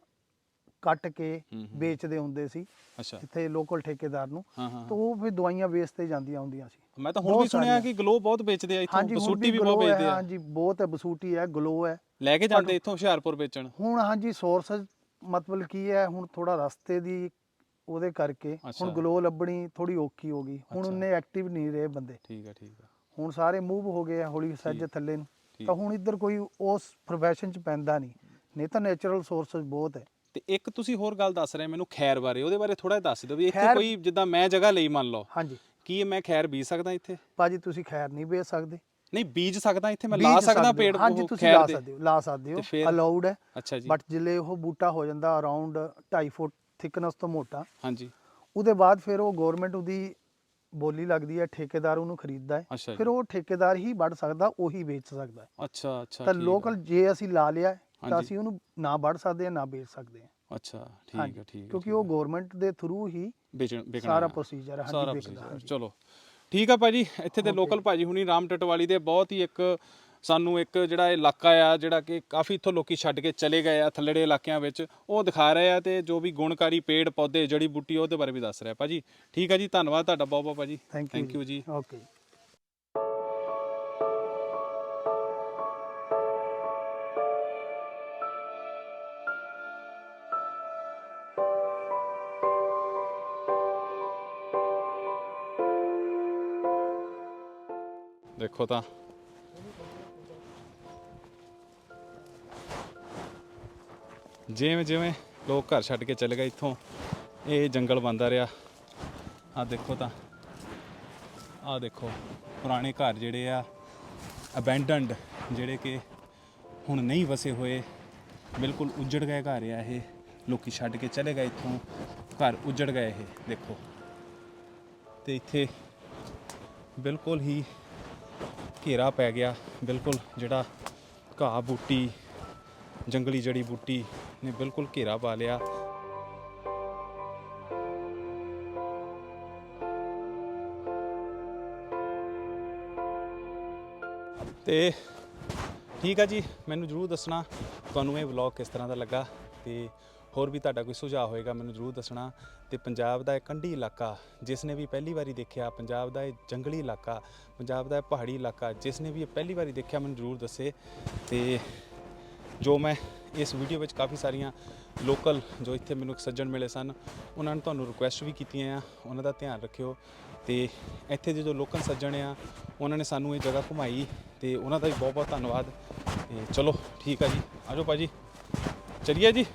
ਕੱਟ ਕੇ ਹੂੰ, ਹੂੰ। ਵੇਚਦੇ ਹੁੰਦੇ ਸੀ ਅੱਛਾ। ਇੱਥੇ ਲੋਕਲ ਠੇਕੇਦਾਰ ਨੂੰ ਹਾਂ ਹਾਂ ਤਾਂ ਉਹ ਫਿਰ ਦਵਾਈਆਂ ਵੇਚ ਤੇ ਜਾਂਦੀਆਂ ਹੁੰਦੀਆਂ ਸੀ। ਮੈਂ ਤਾਂ ਹੁਣ ਬਹੁਤ ਵੀ ਸੁਣਿਆ ਸਾਰੀਆਂ। ਕਿ ਗਲੋ ਬਹੁਤ ਵੇਚਦੇ ਆ ਇੱਥੋਂ ਹਾਂਜੀ ਹੁਣ ਬਸੂਟੀ ਵੀ ਬਹੁਤ ਹੈ, ਵੇਚਦੇ ਆ। ਹਾਂਜੀ ਬਹੁਤ ਹੈ ਬਸੂਟੀ ਹੈ ਗਲੋ ਹੈ। ਲੈ ਕੇ ਜਾਂਦੇ ਇੱਥੋਂ ਹੁਸ਼ਿਆਰਪੁਰ ਵੇਚਣ। ਹੁਣ ਹਾਂਜੀ ਸੋਰਸ ਮਤਲਬ ਕੀ ਹੈ ਹੁਣ ਥੋੜਾ ਰਸਤੇ ਦੀ ਉਹਦੇ ਕਰਕੇ ਅੱਛਾ। ਹੁਣ ਗਲੋ ਲੱਭਣੀ ਥੋੜੀ ਔਖੀ ਹੋ ਗਈ। ਹੁਣ ਅੱਛਾ। ਉਹਨੇ ਐਕਟਿਵ ਨਹੀਂ ਰਹੇ ਬੰਦੇ। ਠੀਕ ਆ ਠੀਕ ਆ ਹੁਣ ਸਾਰੇ ਮੂਵ ਹੋ ਗਏ ਆ ਹੌਲੀ ਸੱਜ ਠੀਕ। ਥੱਲੇ ਨੂੰ। ਠੀਕ। ਤਾਂ ਹੁਣ ਇੱਧਰ ਕੋਈ ਉਸ profession ਚ ਪੈਂਦਾ ਨਹੀਂ। ਨਹੀਂ ਤਾਂ ਨੇਚਰਲ ਸੋਰਸਸ ਬਹੁਤ ਹੈ। ਤੇ ਇੱਕ ਤੁਸੀਂ ਹੋਰ ਗੱਲ ਦੱਸ ਰਹੇ ਮੈਨੂੰ ਖੈਰ ਬਾਰੇ ਉਹਦੇ ਬਾਰੇ ਥੋੜਾ ਦੱਸ ਦਿਓ ਵੀ ਇੱਥੇ ਖੈਰ- ਕੋਈ ਜਿੱਦਾਂ ਮੈਂ ਜਗ੍ਹਾ ਲਈ ਮੰਨ ਲਓ। ਹਾਂਜੀ। ਕੀ ਮੈਂ ਖੈਰ ਬੀਜ ਸਕਦਾ ਇੱਥੇ? ਭਾਜੀ ਤੁਸੀਂ ਖੈਰ ਨਹੀਂ ਵੇਚ ਸਕਦੇ। ਨਹੀਂ ਬੀਜ ਸਕਦਾ ਇੱਥੇ ਮੈਂ ਬੀਜ ਲਾ ਸਕਦਾ ਸਕਦੇ ਹੋ। ਪੇੜ ਹਾਂਜੀ ਤੁਸੀਂ ਲਾ? ਸਕਦੇ ਹੋ ਲਾ ਸਕਦੇ ਹੋ। ਤੇ ਫਿਰ? ਅਲਾਉਡ ਹੈ। ਅੱਛਾ ਜੀ। ਬਟ ਜਿਲੇ ਉਹ ਬੂਟਾ ਹੋ ਜਾਂਦਾ ਅਰਾਊਂਡ 2.5 ਫੁੱਟ ਥਿਕਨੈਸ ਤੋਂ ਮੋਟਾ। ਹਾਂਜੀ। ਉਹਦੇ ਬਾਅਦ ਫਿਰ ਉਹ ਗਵਰਨਮੈਂਟ ਉਹਦੀ ਬੋਲੀ ਲੱਗਦੀ ਹੈ ਠੇਕੇਦਾਰ ਉਹਨੂੰ ਖਰੀਦਦਾ ਹੈ। ਅੱਛਾ ਜੀ। ਫਿਰ ਉਹ ਠੇਕੇਦਾਰ ਹੀ ਵੱਢ ਸਕਦਾ ਉਹੀ ਵੇਚ ਸਕਦਾ ਹੈ। ਅੱਛਾ ਅੱਛਾ ਤਾਂ ਠੀਕ ਆ। ਲੋਕਲ ਜੇ ਅਸੀਂ ਲਾ ਲਿਆ ਹੈ, ਤਾਂ ਹਾਂਜੀ। ਅਸੀਂ ਉਹਨੂੰ ਨਾ ਵੱਢ ਸਕਦੇ ਹਾਂ ਨਾ ਵੇਚ ਸਕਦੇ ਹਾਂ। ਅੱਛਾ ਠੀਕ ਹਾਂਜੀ, ਹੈ ਠੀਕ ਹੈ ਕਿਉਂਕਿ ਉਹ ਗਵਰਨਮੈਂਟ ਦੇ ਥਰੂ ਹੀ ਵੇਚਣ ਸਾਰਾ ਹੈ। ਪ੍ਰੋਸੀਜਰ ਹੈ। ਸਾਰਾ ਹਾਂਜੀ procedure, ਹਾਂਜੀ ਚਲੋ। ਠੀਕ ਆ ਭਾਜੀ ਇੱਥੇ ਦੇ ਲੋਕਲ ਭਾਜੀ ਹੁਣੀ ਰਾਮ ਟਟਵਾਲੀ ਦੇ ਬਹੁਤ ਹੀ ਇੱਕ ਸਾਨੂੰ ਇੱਕ ਜਿਹੜਾ ਇਹ ਇਲਾਕਾ ਆ ਜਿਹੜਾ ਕਿ ਕਾਫੀ ਇੱਥੋਂ ਲੋਕੀ ਛੱਡ ਕੇ ਚਲੇ ਗਏ ਆ ਥੱਲੜੇ ਇਲਾਕਿਆਂ ਵਿੱਚ ਉਹ ਦਿਖਾ ਰਹੇ ਆ ਤੇ ਜੋ ਵੀ ਗੁਣਕਾਰੀ ਪੇੜ ਪੌਦੇ ਜੜੀ ਬੂਟੀ ਉਹਦੇ ਬਾਰੇ ਵੀ ਦੱਸ ਰਿਹਾ ਭਾਜੀ। ਠੀਕ ਆ ਜੀ ਧੰਨਵਾਦ ਤੁਹਾਡਾ ਬਹੁਤ ਬਹੁਤ ਭਾਜੀ। ਥੈਂਕ ਯੂ ਜੀ। ਓਕੇ ਦੇਖੋ ਤਾਂ। ਜਿਵੇਂ ਜਿਵੇਂ ਲੋਕ ਘਰ ਛੱਡ ਕੇ ਚਲੇ ਗਏ ਇੱਥੋਂ, ਇਹ ਜੰਗਲ ਬਣਦਾ ਰਿਹਾ। ਆ ਦੇਖੋ ਤਾਂ। ਆ ਦੇਖੋ, ਪੁਰਾਣੇ ਘਰ ਜਿਹੜੇ ਆ ਅਬੈਂਡਨਡ ਜਿਹੜੇ ਕਿ ਹੁਣ ਨਹੀਂ ਵਸੇ ਹੋਏ। ਬਿਲਕੁਲ ਉੱਜੜ ਗਏ ਘਰ ਆ ਇਹ। ਲੋਕੀ ਛੱਡ ਕੇ ਚਲੇ ਗਏ ਇੱਥੋਂ, ਘਰ ਉੱਜੜ ਗਏ ਇਹ, ਦੇਖੋ। ਤੇ ਇੱਥੇ ਬਿਲਕੁਲ ਹੀ ਘੇਰਾ ਪੈ ਗਿਆ। ਬਿਲਕੁਲ ਜਿਹੜਾ ਘਾਹ ਬੂਟੀ, ਜੰਗਲੀ ਜੜੀ ਬੂਟੀ ਨੇ ਬਿਲਕੁਲ ਘੇਰਾ ਪਾ ਲਿਆ। ਤੇ ਠੀਕ ਆ ਜੀ, ਮੈਨੂੰ ਜਰੂਰ ਦੱਸਣਾ ਤੁਹਾਨੂੰ ਇਹ ਵਲੌਗ ਕਿਸ ਤਰ੍ਹਾਂ ਦਾ ਲੱਗਾ ਤੇ ਹੋਰ ਵੀ ਤੁਹਾਡਾ ਕੋਈ ਸੁਝਾਅ ਹੋਏਗਾ, ਮੈਨੂੰ ਜਰੂਰ ਦੱਸਣਾ। ਤੇ ਪੰਜਾਬ ਦਾ ਇਹ ਕੰਢੀ ਇਲਾਕਾ, ਜਿਸ ਨੇ ਵੀ ਪਹਿਲੀ ਵਾਰੀ ਦੇਖਿਆ, ਪੰਜਾਬ ਦਾ ਇਹ ਜੰਗਲੀ ਇਲਾਕਾ, ਪੰਜਾਬ ਦਾ ਇਹ ਪਹਾੜੀ ਇਲਾਕਾ, ਜਿਸ ਨੇ ਵੀ ਇਹ ਪਹਿਲੀ ਵਾਰੀ ਦੇਖਿਆ, ਮੈਨੂੰ ਜਰੂਰ ਦੱਸੇ। ਤੇ ਜੋ ਮੈਂ ਇਸ ਵੀਡੀਓ ਵਿੱਚ ਕਾਫੀ ਸਾਰੀਆਂ ਲੋਕਲ ਜੋ ਇੱਥੇ ਮੈਨੂੰ ਸੱਜਣ ਮਿਲੇ ਸਨ, ਉਹਨਾਂ ਨੇ ਤੁਹਾਨੂੰ ਰਿਕੁਐਸਟ ਵੀ ਕੀਤੀਆਂ ਆ, ਉਹਨਾਂ ਦਾ ਧਿਆਨ ਰੱਖਿਓ। ਤੇ ਇੱਥੇ ਦੇ ਜੋ ਲੋਕਲ ਸੱਜਣ ਆ, ਉਹਨਾਂ ਨੇ ਸਾਨੂੰ ਇਹ ਜਗ੍ਹਾ ਘੁਮਾਈ, ਤੇ ਉਹਨਾਂ ਦਾ ਵੀ ਬਹੁਤ ਬਹੁਤ ਧੰਨਵਾਦ। ਤੇ ਚਲੋ, ਠੀਕ ਆ ਜੀ। ਆਜੋ ਭਾਜੀ। ਚਲਿਏ ਜੀ।